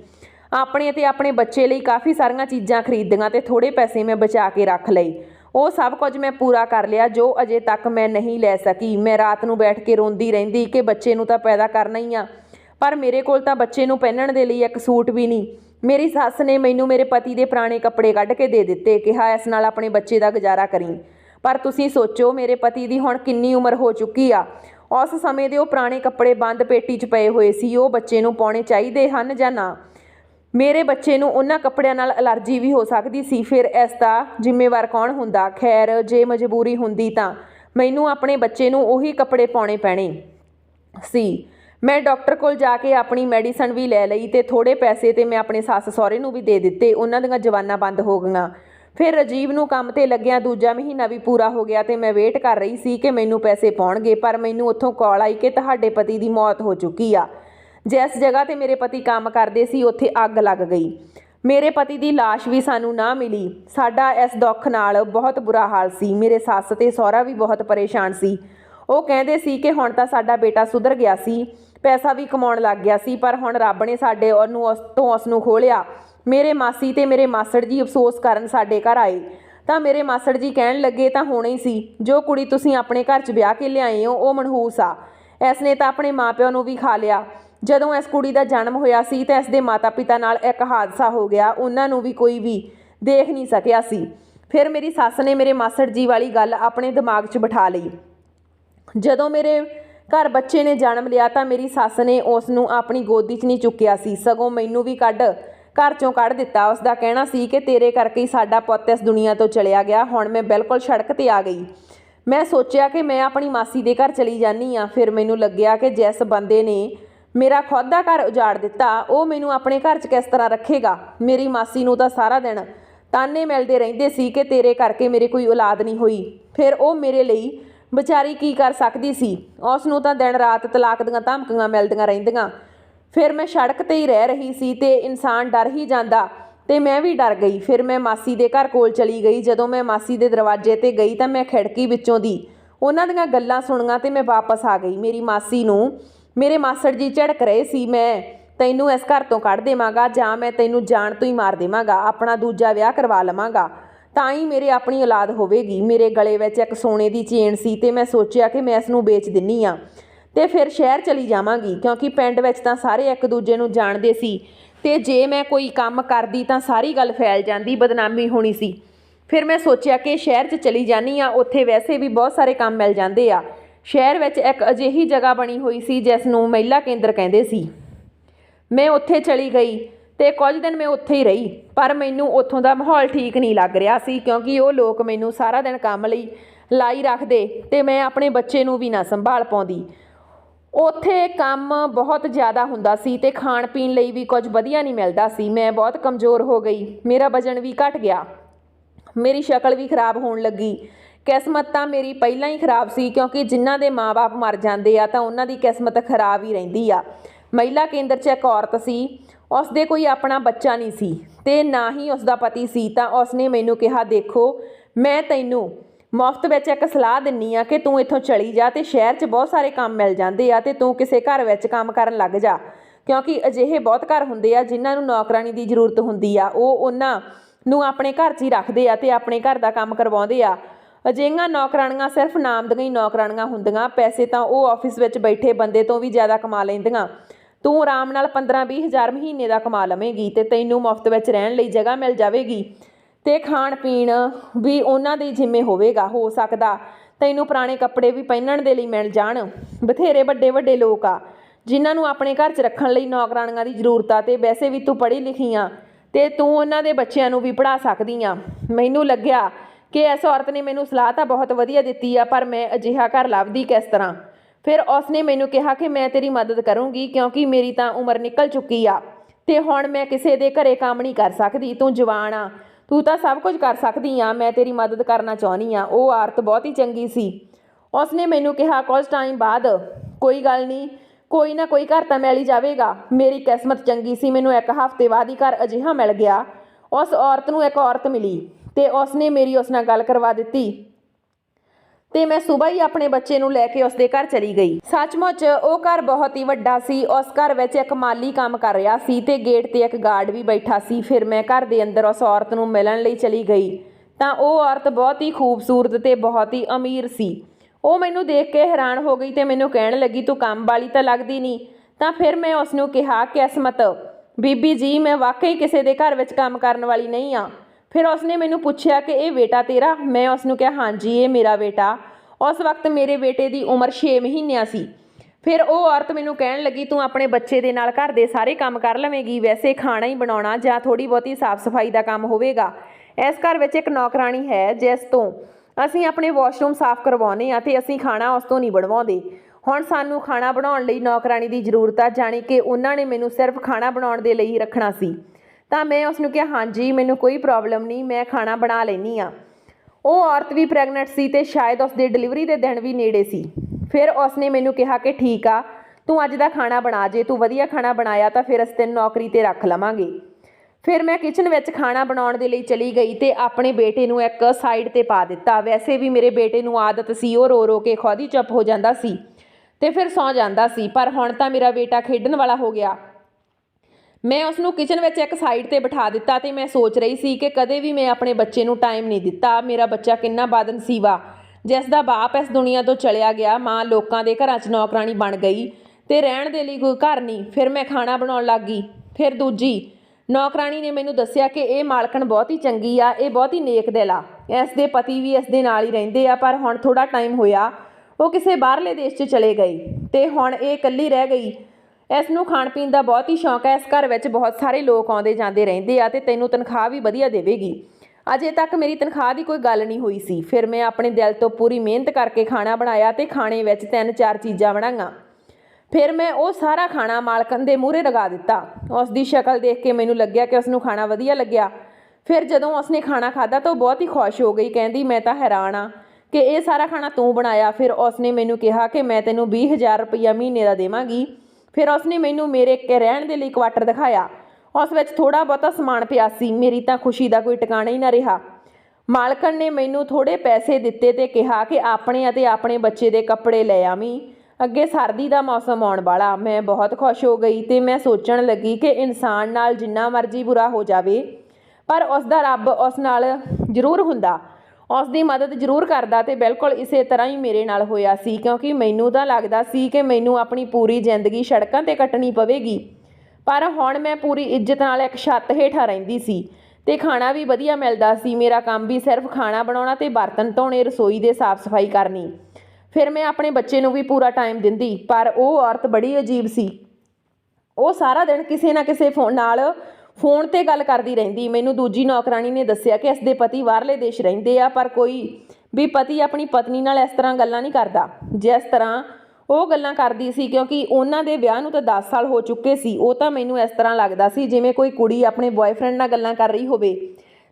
ਆਪਣੇ ਅਤੇ ਆਪਣੇ ਬੱਚੇ ਲਈ ਕਾਫੀ ਸਾਰੀਆਂ ਚੀਜ਼ਾਂ ਖਰੀਦੀਆਂ ਤੇ ਥੋੜੇ ਪੈਸੇ ਮੈਂ ਬਚਾ ਕੇ ਰੱਖ ਲਏ। ਉਹ ਸਭ ਕੁਝ ਮੈਂ ਪੂਰਾ ਕਰ ਲਿਆ, ਜੋ ਅਜੇ ਤੱਕ ਮੈਂ ਨਹੀਂ ਲੈ ਸਕੀ। ਮੈਂ ਰਾਤ ਨੂੰ ਬੈਠ ਕੇ ਰੋਂਦੀ ਰਹਿੰਦੀ ਕਿ ਬੱਚੇ ਨੂੰ ਤਾਂ ਪੈਦਾ ਕਰਨਾ ਹੀ ਆ। ਪਰ ਮੇਰੇ ਕੋਲ ਤਾਂ ਬੱਚੇ ਨੂੰ ਪਹਿਨਣ ਦੇ ਲਈ ਇੱਕ ਸੂਟ ਵੀ ਨਹੀਂ। ਮੇਰੀ ਸੱਸ ਨੇ ਮੈਨੂੰ ਮੇਰੇ ਪਤੀ ਦੇ ਪੁਰਾਣੇ ਕੱਪੜੇ ਕੱਢ ਕੇ ਦੇ ਦਿੱਤੇ ਕਿਹਾ ਇਸ ਨਾਲ ਆਪਣੇ ਬੱਚੇ ਦਾ ਗੁਜ਼ਾਰਾ ਕਰੀ। ਪਰ ਤੁਸੀਂ ਸੋਚੋ, ਮੇਰੇ ਪਤੀ ਦੀ ਹੁਣ ਕਿੰਨੀ ਉਮਰ ਹੋ ਚੁੱਕੀ ਆ। ਉਸ ਸਮੇਂ ਦੇ ਉਹ ਪੁਰਾਣੇ ਕੱਪੜੇ ਬੰਦ ਪੇਟੀ 'ਚ ਪਏ ਹੋਏ ਸੀ। ਉਹ ਬੱਚੇ ਨੂੰ ਪਾਉਣੇ ਚਾਹੀਦੇ ਹਨ ਜਾਂ ਨਾ? ਮੇਰੇ ਬੱਚੇ ਨੂੰ ਉਹਨਾਂ ਕੱਪੜਿਆਂ ਨਾਲ ਅਲਰਜੀ ਵੀ ਹੋ ਸਕਦੀ ਸੀ, ਫਿਰ ਇਸ ਦਾ ਜ਼ਿੰਮੇਵਾਰ ਕੌਣ ਹੁੰਦਾ? ਖੈਰ, ਜੇ ਮਜਬੂਰੀ ਹੁੰਦੀ ਤਾਂ ਮੈਨੂੰ ਆਪਣੇ ਬੱਚੇ ਨੂੰ ਉਹੀ ਕੱਪੜੇ ਪਾਉਣੇ ਪੈਣੇ ਸੀ। ਮੈਂ ਡਾਕਟਰ ਕੋਲ ਜਾ ਕੇ ਆਪਣੀ ਮੈਡੀਸਨ ਵੀ ਲੈ ਲਈ ਤੇ ਥੋੜੇ ਪੈਸੇ ਤੇ ਮੈਂ ਆਪਣੇ ਸੱਸ ਸਹੁਰੇ ਨੂੰ ਵੀ ਦੇ ਦਿੱਤੇ, ਉਹਨਾਂ ਦੀਆਂ ਜਵਾਨਾਂ ਬੰਦ ਹੋ ਗਈਆਂ। ਫਿਰ ਰਾਜੀਵ ਨੂੰ ਕੰਮ ਤੇ ਲੱਗਿਆ ਦੂਜਾ ਮਹੀਨਾ ਵੀ ਪੂਰਾ ਹੋ ਗਿਆ ਤੇ ਮੈਂ ਵੇਟ ਕਰ ਰਹੀ ਸੀ ਕਿ ਮੈਨੂੰ ਪੈਸੇ ਪਾਉਣਗੇ, ਪਰ ਮੈਨੂੰ ਉੱਥੋਂ ਕਾਲ ਆਈ ਕਿ ਤੁਹਾਡੇ ਪਤੀ ਦੀ ਮੌਤ ਹੋ ਚੁੱਕੀ ਆ। ਜਿਸ ਜਗ੍ਹਾ ਤੇ ਮੇਰੇ ਪਤੀ ਕੰਮ ਕਰਦੇ ਸੀ, ਉੱਥੇ ਅੱਗ ਲੱਗ ਗਈ। ਮੇਰੇ ਪਤੀ ਦੀ ਲਾਸ਼ ਵੀ ਸਾਨੂੰ ਨਾ ਮਿਲੀ। ਸਾਡਾ ਇਸ ਦੁੱਖ ਨਾਲ ਬਹੁਤ ਬੁਰਾ ਹਾਲ ਸੀ। ਮੇਰੇ ਸੱਸ ਤੇ ਸਹੁਰਾ ਵੀ ਬਹੁਤ ਪਰੇਸ਼ਾਨ ਸੀ। ਉਹ ਕਹਿੰਦੇ ਸੀ ਕਿ ਹੁਣ ਤਾਂ ਸਾਡਾ ਬੇਟਾ ਸੁਧਰ ਗਿਆ ਸੀ, ਪੈਸਾ ਵੀ ਕਮਾਉਣ ਲੱਗ ਗਿਆ ਸੀ, ਪਰ ਹੁਣ ਰੱਬ ਨੇ ਸਾਡੇ ਉਹਨੂੰ ਉਸ ਤੋਂ ਉਸ ਨੂੰ ਖੋਲਿਆ। ਮੇਰੇ ਮਾਸੀ ਤੇ ਮੇਰੇ ਮਾਸੜ ਜੀ ਅਫਸੋਸ ਕਰਨ ਸਾਡੇ ਘਰ ਆਏ। ਤਾਂ ਮੇਰੇ ਮਾਸੜ ਜੀ ਕਹਿਣ ਲੱਗੇ, ਤਾਂ ਹੋਣਾ ਹੀ ਸੀ। ਜੋ ਕੁੜੀ ਤੁਸੀਂ ਆਪਣੇ ਘਰ 'ਚ ਵਿਆਹ ਕੇ ਲਿਆਏ ਹੋ, ਉਹ ਮਨਹੂਸ ਆ। ਇਸ ਨੇ ਤਾਂ ਆਪਣੇ ਮਾਪਿਆਂ ਨੂੰ ਵੀ ਖਾ ਲਿਆ। ਜਦੋਂ ਇਸ ਕੁੜੀ ਦਾ ਜਨਮ ਹੋਇਆ ਸੀ ਤਾਂ ਇਸ ਦੇ ਮਾਤਾ-ਪਿਤਾ ਨਾਲ ਇੱਕ ਹਾਦਸਾ ਹੋ ਗਿਆ, ਉਹਨਾਂ ਨੂੰ ਵੀ ਕੋਈ ਵੀ ਦੇਖ ਨਹੀਂ ਸਕਿਆ ਸੀ। ਫਿਰ ਮੇਰੀ ਸੱਸ ਨੇ ਮੇਰੇ ਮਾਸੜ ਜੀ ਵਾਲੀ ਗੱਲ ਆਪਣੇ ਦਿਮਾਗ 'ਚ ਬਿਠਾ ਲਈ। ਜਦੋਂ ਮੇਰੇ ਘਰ ਬੱਚੇ ਨੇ ਜਨਮ ਲਿਆ ਤਾਂ ਮੇਰੀ ਸੱਸ ਨੇ ਉਸ ਨੂੰ ਆਪਣੀ ਗੋਦੀ 'ਚ ਨਹੀਂ ਚੁੱਕਿਆ ਸੀ। ਸਗੋਂ ਮੈਨੂੰ ਵੀ ਕੱਢ, ਘਰ 'ਚੋਂ ਕੱਢ ਦਿੱਤਾ। ਉਸ ਦਾ ਕਹਿਣਾ ਸੀ ਕਿ ਤੇਰੇ ਕਰਕੇ ਹੀ ਸਾਡਾ ਪੁੱਤ ਇਸ ਦੁਨੀਆ ਤੋਂ ਚਲਿਆ ਗਿਆ। ਹੁਣ ਮੈਂ ਬਿਲਕੁਲ ਸੜਕ ਤੇ ਆ ਗਈ। ਮੈਂ ਸੋਚਿਆ ਕਿ ਮੈਂ ਆਪਣੀ ਮਾਸੀ ਦੇ ਘਰ ਚਲੀ ਜਾਨੀ ਆ ਫਿਰ ਮੈਨੂੰ ਲੱਗਿਆ ਕਿ ਜਿਸ ਬੰਦੇ ਨੇ ਮੇਰਾ ਖੁਦ ਦਾ ਘਰ ਉਜਾੜ ਦਿੱਤਾ, ਉਹ ਮੈਨੂੰ ਆਪਣੇ ਘਰ 'ਚ ਕਿਸ ਤਰ੍ਹਾਂ ਰੱਖੇਗਾ? ਮੇਰੀ ਮਾਸੀ ਨੂੰ ਤਾਂ ਸਾਰਾ ਦਿਨ ਤਾਨੇ ਮਿਲਦੇ ਰਹਿੰਦੇ ਸੀ ਕਿ ਤੇਰੇ ਕਰਕੇ ਮੇਰੇ ਕੋਈ ਔਲਾਦ ਨਹੀਂ ਹੋਈ। ਫਿਰ ਉਹ ਮੇਰੇ ਲਈ ਵਿਚਾਰੀ ਕੀ ਕਰ ਸਕਦੀ ਸੀ? ਉਸ ਨੂੰ ਤਾਂ ਦਿਨ ਰਾਤ ਤਲਾਕ ਦੀਆਂ ਧਮਕੀਆਂ ਮਿਲਦੀਆਂ ਰਹਿੰਦੀਆਂ। ਫਿਰ ਮੈਂ ਸੜਕ ਤੇ ਹੀ ਰਹਿ ਰਹੀ ਸੀ ਤੇ ਇਨਸਾਨ ਡਰ ਹੀ ਜਾਂਦਾ ਤੇ ਮੈਂ ਵੀ ਡਰ ਗਈ। ਫਿਰ ਮੈਂ ਮਾਸੀ ਦੇ ਘਰ ਕੋਲ ਚਲੀ ਗਈ। ਜਦੋਂ ਮੈਂ ਮਾਸੀ ਦੇ ਦਰਵਾਜ਼ੇ ਤੇ ਗਈ ਤਾਂ ਮੈਂ ਖਿੜਕੀ ਵਿੱਚੋਂ ਦੀ। ਉਹਨਾਂ ਦੀਆਂ ਗੱਲਾਂ ਸੁਣੀਆਂ ਤੇ ਮੈਂ ਵਾਪਸ ਆ ਗਈ। ਮੇਰੀ ਮਾਸੀ ਨੂੰ ਮੇਰੇ ਮਾਸੜ ਜੀ ਝੜਕ ਰਹੇ ਸੀ, ਮੈਂ ਤੈਨੂੰ ਇਸ ਘਰ ਤੋਂ ਕੱਢ ਦੇਵਾਂਗਾ ਜਾਂ ਮੈਂ ਤੈਨੂੰ ਜਾਣ ਤੋਂ ਹੀ ਮਾਰ ਦੇਵਾਂਗਾ, ਆਪਣਾ ਦੂਜਾ ਵਿਆਹ ਕਰਵਾ ਲਵਾਂਗਾ। ਤਾਂ ਹੀ ਮੇਰੇ ਆਪਣੀ ਔਲਾਦ ਹੋਵੇਗੀ। ਮੇਰੇ ਗਲੇ ਵਿੱਚ ਇੱਕ ਸੋਨੇ ਦੀ ਚੇਨ ਸੀ ਤੇ ਮੈਂ ਸੋਚਿਆ ਕਿ ਮੈਂ ਇਸ ਨੂੰ ਵੇਚ ਦਿੰਨੀ ਆ ਤੇ ਫਿਰ ਸ਼ਹਿਰ ਚਲੀ ਜਾਵਾਂਗੀ, ਕਿਉਂਕਿ ਪਿੰਡ ਵਿੱਚ ਤਾਂ ਸਾਰੇ ਇੱਕ ਦੂਜੇ ਨੂੰ ਜਾਣਦੇ ਸੀ ਤੇ ਜੇ ਮੈਂ ਕੋਈ ਕੰਮ ਕਰਦੀ ਤਾਂ ਸਾਰੀ ਗੱਲ ਫੈਲ ਜਾਂਦੀ, ਬਦਨਾਮੀ ਹੋਣੀ ਸੀ। ਫਿਰ ਮੈਂ ਸੋਚਿਆ ਕਿ ਸ਼ਹਿਰ 'ਚ ਚਲੀ ਜਾਨੀ ਆ, ਉੱਥੇ ਵੈਸੇ ਵੀ ਬਹੁਤ ਸਾਰੇ ਕੰਮ ਮਿਲ ਜਾਂਦੇ ਆ। ਸ਼ਹਿਰ ਵਿੱਚ ਇੱਕ ਅਜਿਹੀ ਜਗ੍ਹਾ ਬਣੀ ਹੋਈ ਸੀ ਜਿਸ ਨੂੰ ਮਹਿਲਾ ਕੇਂਦਰ ਕਹਿੰਦੇ ਸੀ। ਮੈਂ ਉੱਥੇ ਚਲੀ ਗਈ ਤੇ ਕੁਝ ਦਿਨ ਮੈਂ ਉੱਥੇ ਹੀ ਰਹੀ, ਪਰ ਮੈਨੂੰ ਉੱਥੋਂ ਦਾ ਮਾਹੌਲ ਠੀਕ ਨਹੀਂ ਲੱਗ ਰਿਹਾ ਸੀ ਕਿਉਂਕਿ ਉਹ ਲੋਕ ਮੈਨੂੰ ਸਾਰਾ ਦਿਨ ਕੰਮ ਲਈ ਲਾਈ ਰੱਖਦੇ ਤੇ ਮੈਂ ਆਪਣੇ ਬੱਚੇ ਨੂੰ ਵੀ ਨਾ ਸੰਭਾਲ ਪਾਉਂਦੀ। ਉੱਥੇ ਕੰਮ ਬਹੁਤ ਜ਼ਿਆਦਾ ਹੁੰਦਾ ਸੀ ਤੇ ਖਾਣ ਪੀਣ ਲਈ ਵੀ ਕੁਝ ਵਧੀਆ ਨਹੀਂ ਮਿਲਦਾ ਸੀ। ਮੈਂ ਬਹੁਤ ਕਮਜ਼ੋਰ ਹੋ ਗਈ। ਮੇਰਾ ਵਜਨ ਵੀ ਘਟ ਗਿਆ। ਮੇਰੀ ਸ਼ਕਲ ਵੀ ਖਰਾਬ ਹੋਣ ਲੱਗੀ। ਕਿਸਮਤ ਤਾਂ ਮੇਰੀ ਪਹਿਲਾਂ ਹੀ ਖਰਾਬ ਸੀ, ਕਿਉਂਕਿ ਜਿਨ੍ਹਾਂ ਦੇ ਮਾਪੇ ਮਰ ਜਾਂਦੇ ਆ ਤਾਂ ਉਹਨਾਂ ਦੀ ਕਿਸਮਤ ਖਰਾਬ ਹੀ ਰਹਿੰਦੀ ਆ। ਮਹਿਲਾ ਕੇਂਦਰ 'ਚ ਇੱਕ ਔਰਤ ਸੀ ਉਸ ਦੇ ਕੋਈ ਆਪਣਾ ਬੱਚਾ ਨਹੀਂ ਸੀ ਤੇ ਨਾ ਹੀ ਉਸ ਦਾ ਪਤੀ ਸੀ, ਤਾਂ ਉਸ ਨੇ ਮੈਨੂੰ ਕਿਹਾ, ਦੇਖੋ, ਮੈਂ ਤੈਨੂੰ ਮੁਫਤ ਵਿੱਚ ਇੱਕ ਸਲਾਹ ਦਿੰਨੀ ਆ ਕਿ ਤੂੰ ਇੱਥੋਂ ਚਲੀ ਜਾ ਤੇ ਸ਼ਹਿਰ 'ਚ ਬਹੁਤ ਸਾਰੇ ਕੰਮ ਮਿਲ ਜਾਂਦੇ ਆ ਤੇ ਤੂੰ ਕਿਸੇ ਘਰ ਵਿੱਚ ਕੰਮ ਕਰਨ ਲੱਗ ਜਾ। ਕਿਉਂਕਿ ਅਜਿਹੇ ਬਹੁਤ ਘਰ ਹੁੰਦੇ ਆ ਜਿਨ੍ਹਾਂ ਨੂੰ ਨੌਕਰਾਨੀ ਦੀ ਜ਼ਰੂਰਤ ਹੁੰਦੀ ਆ, ਉਹ ਉਹਨਾਂ ਨੂੰ ਆਪਣੇ ਘਰ 'ਚ ਹੀ ਰੱਖਦੇ ਆ ਤੇ ਆਪਣੇ ਘਰ ਦਾ ਕੰਮ ਕਰਵਾਉਂਦੇ ਆ। ਅਜਿਹੀਆਂ ਨੌਕਰਾਨੀਆਂ ਸਿਰਫ ਨਾਮ ਦੀਆਂ ਹੀ ਨੌਕਰਾਨੀਆਂ ਹੁੰਦੀਆਂ। ਪੈਸੇ ਤਾਂ ਉਹ ਆਫਿਸ ਵਿੱਚ ਬੈਠੇ ਬੰਦੇ ਤੋਂ ਵੀ ਜ਼ਿਆਦਾ ਕਮਾ ਲੈਂਦੀਆਂ। ਤੂੰ ਆਰਾਮ ਨਾਲ 15-20 ਹਜ਼ਾਰ ਮਹੀਨੇ ਦਾ ਕਮਾ ਲਵੇਂਗੀ ਤੇ ਤੈਨੂੰ ਮੁਫਤ ਵਿੱਚ ਰਹਿਣ ਲਈ ਜਗ੍ਹਾ ਮਿਲ ਜਾਵੇਗੀ। ਤੇ ਖਾਣ ਪੀਣ ਵੀ ਉਹਨਾਂ ਦੇ ਜਿੰਮੇ ਹੋਵੇਗਾ, ਹੋ ਸਕਦਾ ਤੈਨੂੰ ਪੁਰਾਣੇ ਕੱਪੜੇ ਵੀ ਪਹਿਨਣ ਦੇ ਲਈ ਮਿਲ ਜਾਣ। ਬਥੇਰੇ ਵੱਡੇ ਵੱਡੇ ਲੋਕ ਆ, ਜਿਨ੍ਹਾਂ ਨੂੰ ਆਪਣੇ ਘਰ 'ਚ ਰੱਖਣ ਲਈ ਨੌਕਰਾਨੀਆਂ ਦੀ ਜ਼ਰੂਰਤ ਆ ਤੇ ਵੈਸੇ ਵੀ ਤੂੰ ਪੜ੍ਹੀ ਲਿਖੀ ਆ ਤੇ ਤੂੰ ਉਹਨਾਂ ਦੇ ਬੱਚਿਆਂ ਨੂੰ ਵੀ ਪੜ੍ਹਾ ਸਕਦੀ ਆ। ਮੈਨੂੰ ਲੱਗਿਆ ਕਿ ਇਸ ਔਰਤ ਨੇ ਮੈਨੂੰ ਸਲਾਹ ਤਾਂ ਬਹੁਤ ਵਧੀਆ ਦਿੱਤੀ ਆ, ਪਰ ਮੈਂ ਅਜਿਹਾ ਘਰ ਲੱਭਦੀ ਕਿਸ ਤਰ੍ਹਾਂ? ਫਿਰ ਉਸਨੇ ਮੈਨੂੰ ਕਿਹਾ ਕਿ ਮੈਂ ਤੇਰੀ ਮਦਦ ਕਰੂੰਗੀ ਕਿਉਂਕਿ ਮੇਰੀ ਤਾਂ ਉਮਰ ਨਿਕਲ ਚੁੱਕੀ ਆ ਤੇ ਹੁਣ ਮੈਂ ਕਿਸੇ ਦੇ ਘਰੇ ਕੰਮ ਨਹੀਂ ਕਰ ਸਕਦੀ, ਤੂੰ ਜਵਾਨ ਆ, ਤੂੰ ਤਾਂ ਸਭ ਕੁਝ ਕਰ ਸਕਦੀ ਆ, ਮੈਂ ਤੇਰੀ ਮਦਦ ਕਰਨਾ ਚਾਹੁੰਦੀ ਆ। ਉਹ ਔਰਤ ਬਹੁਤ ਹੀ ਚੰਗੀ ਸੀ। ਉਸਨੇ ਮੈਨੂੰ ਕਿਹਾ, ਕੁਝ ਟਾਈਮ ਬਾਅਦ, ਕੋਈ ਗੱਲ ਨਹੀਂ, ਕੋਈ ਨਾ ਕੋਈ ਘਰ ਤਾਂ ਮਿਲ ਹੀ ਜਾਵੇਗਾ। ਮੇਰੀ ਕਿਸਮਤ ਚੰਗੀ ਸੀ, ਮੈਨੂੰ ਇੱਕ ਹਫ਼ਤੇ ਬਾਅਦ ਹੀ ਘਰ ਅਜਿਹਾ ਮਿਲ ਗਿਆ। ਉਸ ਔਰਤ ਨੂੰ ਇੱਕ ਔਰਤ ਮਿਲੀ। ਤੇ ਉਸਨੇ ਮੇਰੀ ਉਸ ਨਾਲ ਗੱਲ ਕਰਵਾ ਦਿੱਤੀ। ਤੇ ਮੈਂ ਸਵੇਰ ਹੀ ਆਪਣੇ ਬੱਚੇ ਨੂੰ ਲੈ ਕੇ ਉਸਦੇ ਘਰ ਚਲੀ ਗਈ। ਸੱਚਮੁੱਚ ਉਹ ਘਰ ਬਹੁਤ ਹੀ ਵੱਡਾ ਸੀ। ਉਸ ਘਰ ਵਿੱਚ ਇੱਕ ਮਾਲੀ ਕੰਮ ਕਰ ਰਿਹਾ ਸੀ ਤੇ ਗੇਟ ਤੇ ਇੱਕ ਗਾਰਡ ਵੀ ਬੈਠਾ ਸੀ। ਫਿਰ ਮੈਂ ਘਰ ਦੇ ਅੰਦਰ ਉਸ ਔਰਤ ਨੂੰ ਮਿਲਣ ਲਈ ਚਲੀ ਗਈ। ਤਾਂ ਉਹ ਔਰਤ ਬਹੁਤ ਹੀ ਖੂਬਸੂਰਤ ਤੇ ਬਹੁਤ ਹੀ ਅਮੀਰ ਸੀ। ਉਹ ਮੈਨੂੰ ਦੇਖ ਕੇ ਹੈਰਾਨ ਹੋ ਗਈ ਤੇ ਮੈਨੂੰ ਕਹਿਣ ਲੱਗੀ, ਤੂੰ ਕੰਮ ਵਾਲੀ ਤਾਂ ਲੱਗਦੀ ਨਹੀਂ। ਤਾਂ ਫਿਰ ਮੈਂ ਉਸ ਨੂੰ ਕਿਹਾ, ਕਿਸਮਤ, ਬੀਬੀ ਜੀ, ਮੈਂ ਵਾਕਈ ਕਿਸੇ ਦੇ ਘਰ ਵਿੱਚ ਕੰਮ ਕਰਨ ਵਾਲੀ ਨਹੀਂ ਆ। ਫਿਰ ਉਸਨੇ ਮੈਨੂੰ ਪੁੱਛਿਆ ਕਿ ਇਹ ਬੇਟਾ ਤੇਰਾ? ਮੈਂ ਉਸ ਨੂੰ ਕਿਹਾ, ਹਾਂਜੀ, ਇਹ ਮੇਰਾ ਬੇਟਾ। ਉਸ ਵਕਤ ਮੇਰੇ ਬੇਟੇ ਦੀ ਉਮਰ 6 ਮਹੀਨਿਆਂ ਸੀ। ਫਿਰ ਉਹ ਔਰਤ ਮੈਨੂੰ ਕਹਿਣ ਲੱਗੀ, ਤੂੰ ਆਪਣੇ ਬੱਚੇ ਦੇ ਨਾਲ ਘਰ ਦੇ ਸਾਰੇ ਕੰਮ ਕਰ ਲਵੇਂਗੀ, ਵੈਸੇ ਖਾਣਾ ਹੀ ਬਣਾਉਣਾ ਜਾਂ ਥੋੜੀ ਬਹੁਤੀ ਸਾਫ਼ ਸਫ਼ਾਈ ਦਾ ਕੰਮ ਹੋਵੇਗਾ। ਇਸ ਘਰ ਵਿੱਚ ਇੱਕ ਨੌਕਰਾਨੀ ਹੈ, ਜਿਸ ਤੋਂ ਅਸੀਂ ਆਪਣੇ ਵਾਸ਼ਰੂਮ ਸਾਫ਼ ਕਰਵਾਉਨੇ ਆ ਤੇ ਅਸੀਂ ਖਾਣਾ ਉਸ ਤੋਂ ਨਹੀਂ ਬਣਵਾਉਂਦੇ। ਹੁਣ ਸਾਨੂੰ ਖਾਣਾ ਬਣਾਉਣ ਲਈ ਨੌਕਰਾਨੀ ਦੀ ਜ਼ਰੂਰਤ ਆ, ਜਾਣੀ ਕਿ ਉਹਨਾਂ ਨੇ ਮੈਨੂੰ ਸਿਰਫ ਖਾਣਾ ਬਣਾਉਣ ਦੇ ਲਈ ਰੱਖਣਾ ਸੀ। ਤਾਂ ਮੈਂ ਉਸ ਨੂੰ ਕਿਹਾ, ਹਾਂਜੀ, ਮੈਨੂੰ ਕੋਈ ਪ੍ਰੋਬਲਮ ਨਹੀਂ, ਮੈਂ ਖਾਣਾ ਬਣਾ ਲੈਣੀ ਆ ਉਹ ਔਰਤ ਵੀ ਪ੍ਰੈਗਨੈਂਟ ਸੀ ਤੇ ਸ਼ਾਇਦ ਉਸ ਦੇ ਡਿਲੀਵਰੀ ਦੇ ਦਿਨ ਵੀ ਨੇੜੇ ਸੀ। ਫਿਰ ਉਸ ਨੇ ਮੈਨੂੰ ਕਿਹਾ ਕਿ, ਠੀਕ ਆ, ਤੂੰ ਅੱਜ ਦਾ ਖਾਣਾ ਬਣਾ ਜੇ, ਤੂੰ ਵਧੀਆ ਖਾਣਾ ਬਣਾਇਆ ਤਾਂ ਫਿਰ ਅਸੀਂ ਤੈਨੂੰ ਨੌਕਰੀ ਤੇ ਰੱਖ ਲਵਾਂਗੇ। ਫਿਰ ਮੈਂ ਕਿਚਨ ਵਿੱਚ ਖਾਣਾ ਬਣਾਉਣ ਦੇ ਲਈ ਚਲੀ ਗਈ ਤੇ ਆਪਣੇ ਬੇਟੇ ਨੂੰ ਇੱਕ ਸਾਈਡ ਤੇ ਪਾ ਦਿੱਤਾ। ਵੈਸੇ ਵੀ ਮੇਰੇ ਬੇਟੇ ਨੂੰ ਆਦਤ ਸੀ, ਉਹ ਰੋ ਰੋ ਕੇ ਖੁਦ ਹੀ ਚੁੱਪ ਹੋ ਜਾਂਦਾ ਸੀ ਤੇ ਫਿਰ ਸੌਂ ਜਾਂਦਾ ਸੀ, ਪਰ ਹੁਣ ਤਾਂ ਮੇਰਾ ਬੇਟਾ ਖੇਡਣ ਵਾਲਾ ਹੋ ਗਿਆ। ਮੈਂ ਉਸ ਨੂੰ ਕਿਚਨ ਵਿੱਚ ਇੱਕ ਸਾਈਡ ਤੇ ਬਿਠਾ ਦਿੱਤਾ ਤੇ ਮੈਂ ਸੋਚ ਰਹੀ ਸੀ ਕਿ ਕਦੇ ਵੀ ਮੈਂ ਆਪਣੇ ਬੱਚੇ ਨੂੰ ਟਾਈਮ ਨਹੀਂ ਦਿੱਤਾ। ਮੇਰਾ ਬੱਚਾ ਕਿੰਨਾ ਬਦਨਸੀਬਾ ਜਿਸ ਦਾ ਬਾਪ ਇਸ ਦੁਨੀਆ ਤੋਂ ਚਲਿਆ ਗਿਆ, ਮਾਂ ਲੋਕਾਂ ਦੇ ਘਰਾਂ 'ਚ ਨੌਕਰਾਨੀ ਬਣ ਗਈ ਤੇ ਰਹਿਣ ਦੇ ਲਈ ਕੋਈ ਘਰ ਨਹੀਂ। ਫਿਰ ਮੈਂ ਖਾਣਾ ਬਣਾਉਣ ਲੱਗ ਗਈ। ਫਿਰ ਦੂਜੀ ਨੌਕਰਾਨੀ ਨੇ ਮੈਨੂੰ ਦੱਸਿਆ ਕਿ ਇਹ ਮਾਲਕਣ ਬਹੁਤ ਹੀ ਚੰਗੀ ਆ, ਇਹ ਬਹੁਤ ਹੀ ਨੇਕ ਦਿਲ ਆ। ਇਸ ਦੇ ਪਤੀ ਵੀ ਇਸ ਦੇ ਨਾਲ ਹੀ ਰਹਿੰਦੇ ਆ, ਪਰ ਹੁਣ ਥੋੜਾ ਟਾਈਮ ਹੋਇਆ, ਉਹ ਕਿਸੇ ਬਾਹਰਲੇ ਦੇਸ਼ 'ਚ ਚਲੇ ਗਏ ਤੇ ਹੁਣ ਇਹ ਇਕੱਲੀ ਰਹਿ ਗਈ। ਇਸ ਨੂੰ ਖਾਣ ਪੀਣ ਦਾ ਬਹੁਤ ਹੀ ਸ਼ੌਂਕ ਹੈ। ਇਸ ਘਰ ਵਿੱਚ ਬਹੁਤ ਸਾਰੇ ਲੋਕ ਆਉਂਦੇ ਜਾਂਦੇ ਰਹਿੰਦੇ ਆ ਤੇ ਤੈਨੂੰ ਤਨਖਾਹ ਵੀ ਵਧੀਆ ਦੇਵੇਗੀ। ਅਜੇ ਤੱਕ ਮੇਰੀ ਤਨਖਾਹ ਦੀ ਕੋਈ ਗੱਲ ਨਹੀਂ ਹੋਈ ਸੀ। ਫਿਰ ਮੈਂ ਆਪਣੇ ਦਿਲ ਤੋਂ ਪੂਰੀ ਮਿਹਨਤ ਕਰਕੇ ਖਾਣਾ ਬਣਾਇਆ ਤੇ ਖਾਣੇ ਵਿੱਚ ਤਿੰਨ ਚਾਰ ਚੀਜ਼ਾਂ ਬਣਾਈਆਂ। ਫਿਰ ਮੈਂ ਉਹ ਸਾਰਾ ਖਾਣਾ ਮਾਲਕਨ ਦੇ ਮੂਹਰੇ ਲਗਾ ਦਿੱਤਾ। ਉਸ ਦੀ ਸ਼ਕਲ ਦੇਖ ਕੇ ਮੈਨੂੰ ਲੱਗਿਆ ਕਿ ਉਸ ਨੂੰ ਖਾਣਾ ਵਧੀਆ ਲੱਗਿਆ। ਫਿਰ ਜਦੋਂ ਉਸਨੇ ਖਾਣਾ ਖਾਧਾ ਤਾਂ ਉਹ ਬਹੁਤ ਹੀ ਖੁਸ਼ ਹੋ ਗਈ। ਕਹਿੰਦੀ, ਮੈਂ ਤਾਂ ਹੈਰਾਨ ਆ ਕਿ ਇਹ ਸਾਰਾ ਖਾਣਾ ਤੂੰ ਬਣਾਇਆ। ਫਿਰ ਉਸਨੇ ਮੈਨੂੰ ਕਿਹਾ ਕਿ ਮੈਂ ਤੈਨੂੰ 20000 ਰੁਪਈਆ ਮਹੀਨੇ ਦਾ ਦੇਵਾਂਗੀ। ਫਿਰ ਉਸਨੇ ਮੈਨੂੰ ਮੇਰੇ ਕੇ ਰਹਿਣ ਦੇ ਲਈ ਕੁਆਟਰ ਦਿਖਾਇਆ। ਉਸ ਵਿੱਚ ਥੋੜਾ ਬਹੁਤਾ ਸਮਾਨ ਪਿਆ ਸੀ। ਮੇਰੀ ਤਾਂ ਖੁਸ਼ੀ ਦਾ ਕੋਈ ਟਿਕਾਣਾ ਹੀ ਨਾ ਰਿਹਾ। ਮਾਲਕਣ ਨੇ ਮੈਨੂੰ ਥੋੜੇ ਪੈਸੇ ਦਿੱਤੇ ਤੇ ਕਿਹਾ ਕਿ ਆਪਣੇ ਅਤੇ ਆਪਣੇ ਬੱਚੇ ਦੇ ਕੱਪੜੇ ਲੈ ਆਵੀਂ। ਅੱਗੇ ਸਰਦੀ ਦਾ ਮੌਸਮ ਆਉਣ ਵਾਲਾ। ਮੈਂ ਬਹੁਤ ਖੁਸ਼ ਹੋ ਗਈ ਤੇ ਮੈਂ ਸੋਚਣ ਲੱਗੀ ਕਿ ਇਨਸਾਨ ਨਾਲ ਜਿੰਨਾ ਮਰਜ਼ੀ ਬੁਰਾ ਹੋ ਜਾਵੇ। ਪਰ ਉਸ ਦਾ ਰੱਬ ਉਸ ਨਾਲ ਜ਼ਰੂਰ ਹੁੰਦਾ। ਉਸ ਦੀ ਮਦਦ ਜ਼ਰੂਰ ਕਰਦਾ ਤੇ ਬਿਲਕੁਲ ਇਸੇ ਤਰ੍ਹਾਂ ਹੀ ਮੇਰੇ ਨਾਲ ਹੋਇਆ ਸੀ, ਕਿਉਂਕਿ ਮੈਨੂੰ ਤਾਂ ਲੱਗਦਾ ਸੀ ਕਿ ਮੈਨੂੰ ਆਪਣੀ ਪੂਰੀ ਜ਼ਿੰਦਗੀ ਸੜਕਾਂ ਤੇ ਕੱਟਣੀ ਪਵੇਗੀ। ਪਰ ਹੁਣ ਮੈਂ ਪੂਰੀ ਇੱਜ਼ਤ ਨਾਲ ਇੱਕ ਛੱਤ ਹੇਠਾਂ ਰਹਿੰਦੀ ਸੀ ਤੇ ਖਾਣਾ ਵੀ ਵਧੀਆ ਮਿਲਦਾ ਸੀ, ਮੇਰਾ ਕੰਮ ਵੀ ਸਿਰਫ ਖਾਣਾ ਬਣਾਉਣਾ ਤੇ ਬਰਤਨ ਧੋਣੇ, ਰਸੋਈ ਦੇ ਸਾਫ਼ ਸਫ਼ਾਈ ਕਰਨੀ। ਫਿਰ ਮੈਂ ਆਪਣੇ ਬੱਚੇ ਨੂੰ ਵੀ ਪੂਰਾ ਟਾਈਮ ਦਿੰਦੀ, ਪਰ ਉਹ ਔਰਤ ਬੜੀ ਅਜੀਬ ਸੀ। ਉਹ ਸਾਰਾ ਦਿਨ ਕਿਸੇ ਨਾ ਕਿਸੇ ਫੋਨ ਨਾਲ ਫੋਨ ਤੇ ਗੱਲ ਕਰਦੀ ਰਹਿੰਦੀ। ਮੈਨੂੰ ਦੂਜੀ ਨੌਕਰਾਨੀ ਨੇ ਦੱਸਿਆ ਕਿ ਇਸ ਦੇ ਪਤੀ ਬਾਹਰਲੇ ਦੇਸ਼ ਰਹਿੰਦੇ ਆ, ਪਰ ਕੋਈ ਵੀ ਪਤੀ ਆਪਣੀ ਪਤਨੀ ਨਾਲ ਇਸ ਤਰ੍ਹਾਂ ਗੱਲਾਂ ਨਹੀਂ ਕਰਦਾ। ਜਿਸ ਤਰ੍ਹਾਂ ਉਹ ਗੱਲਾਂ ਕਰਦੀ ਸੀ, ਕਿਉਂਕਿ ਉਹਨਾਂ ਦੇ ਵਿਆਹ ਨੂੰ ਤਾਂ 10 ਸਾਲ ਹੋ ਚੁੱਕੇ ਸੀ, ਉਹ ਤਾਂ ਮੈਨੂੰ ਇਸ ਤਰ੍ਹਾਂ ਲੱਗਦਾ ਸੀ ਜਿਵੇਂ ਕੋਈ ਕੁੜੀ ਆਪਣੇ ਬॉयਫ੍ਰੈਂਡ ਨਾਲ ਗੱਲਾਂ ਕਰ ਰਹੀ ਹੋਵੇ।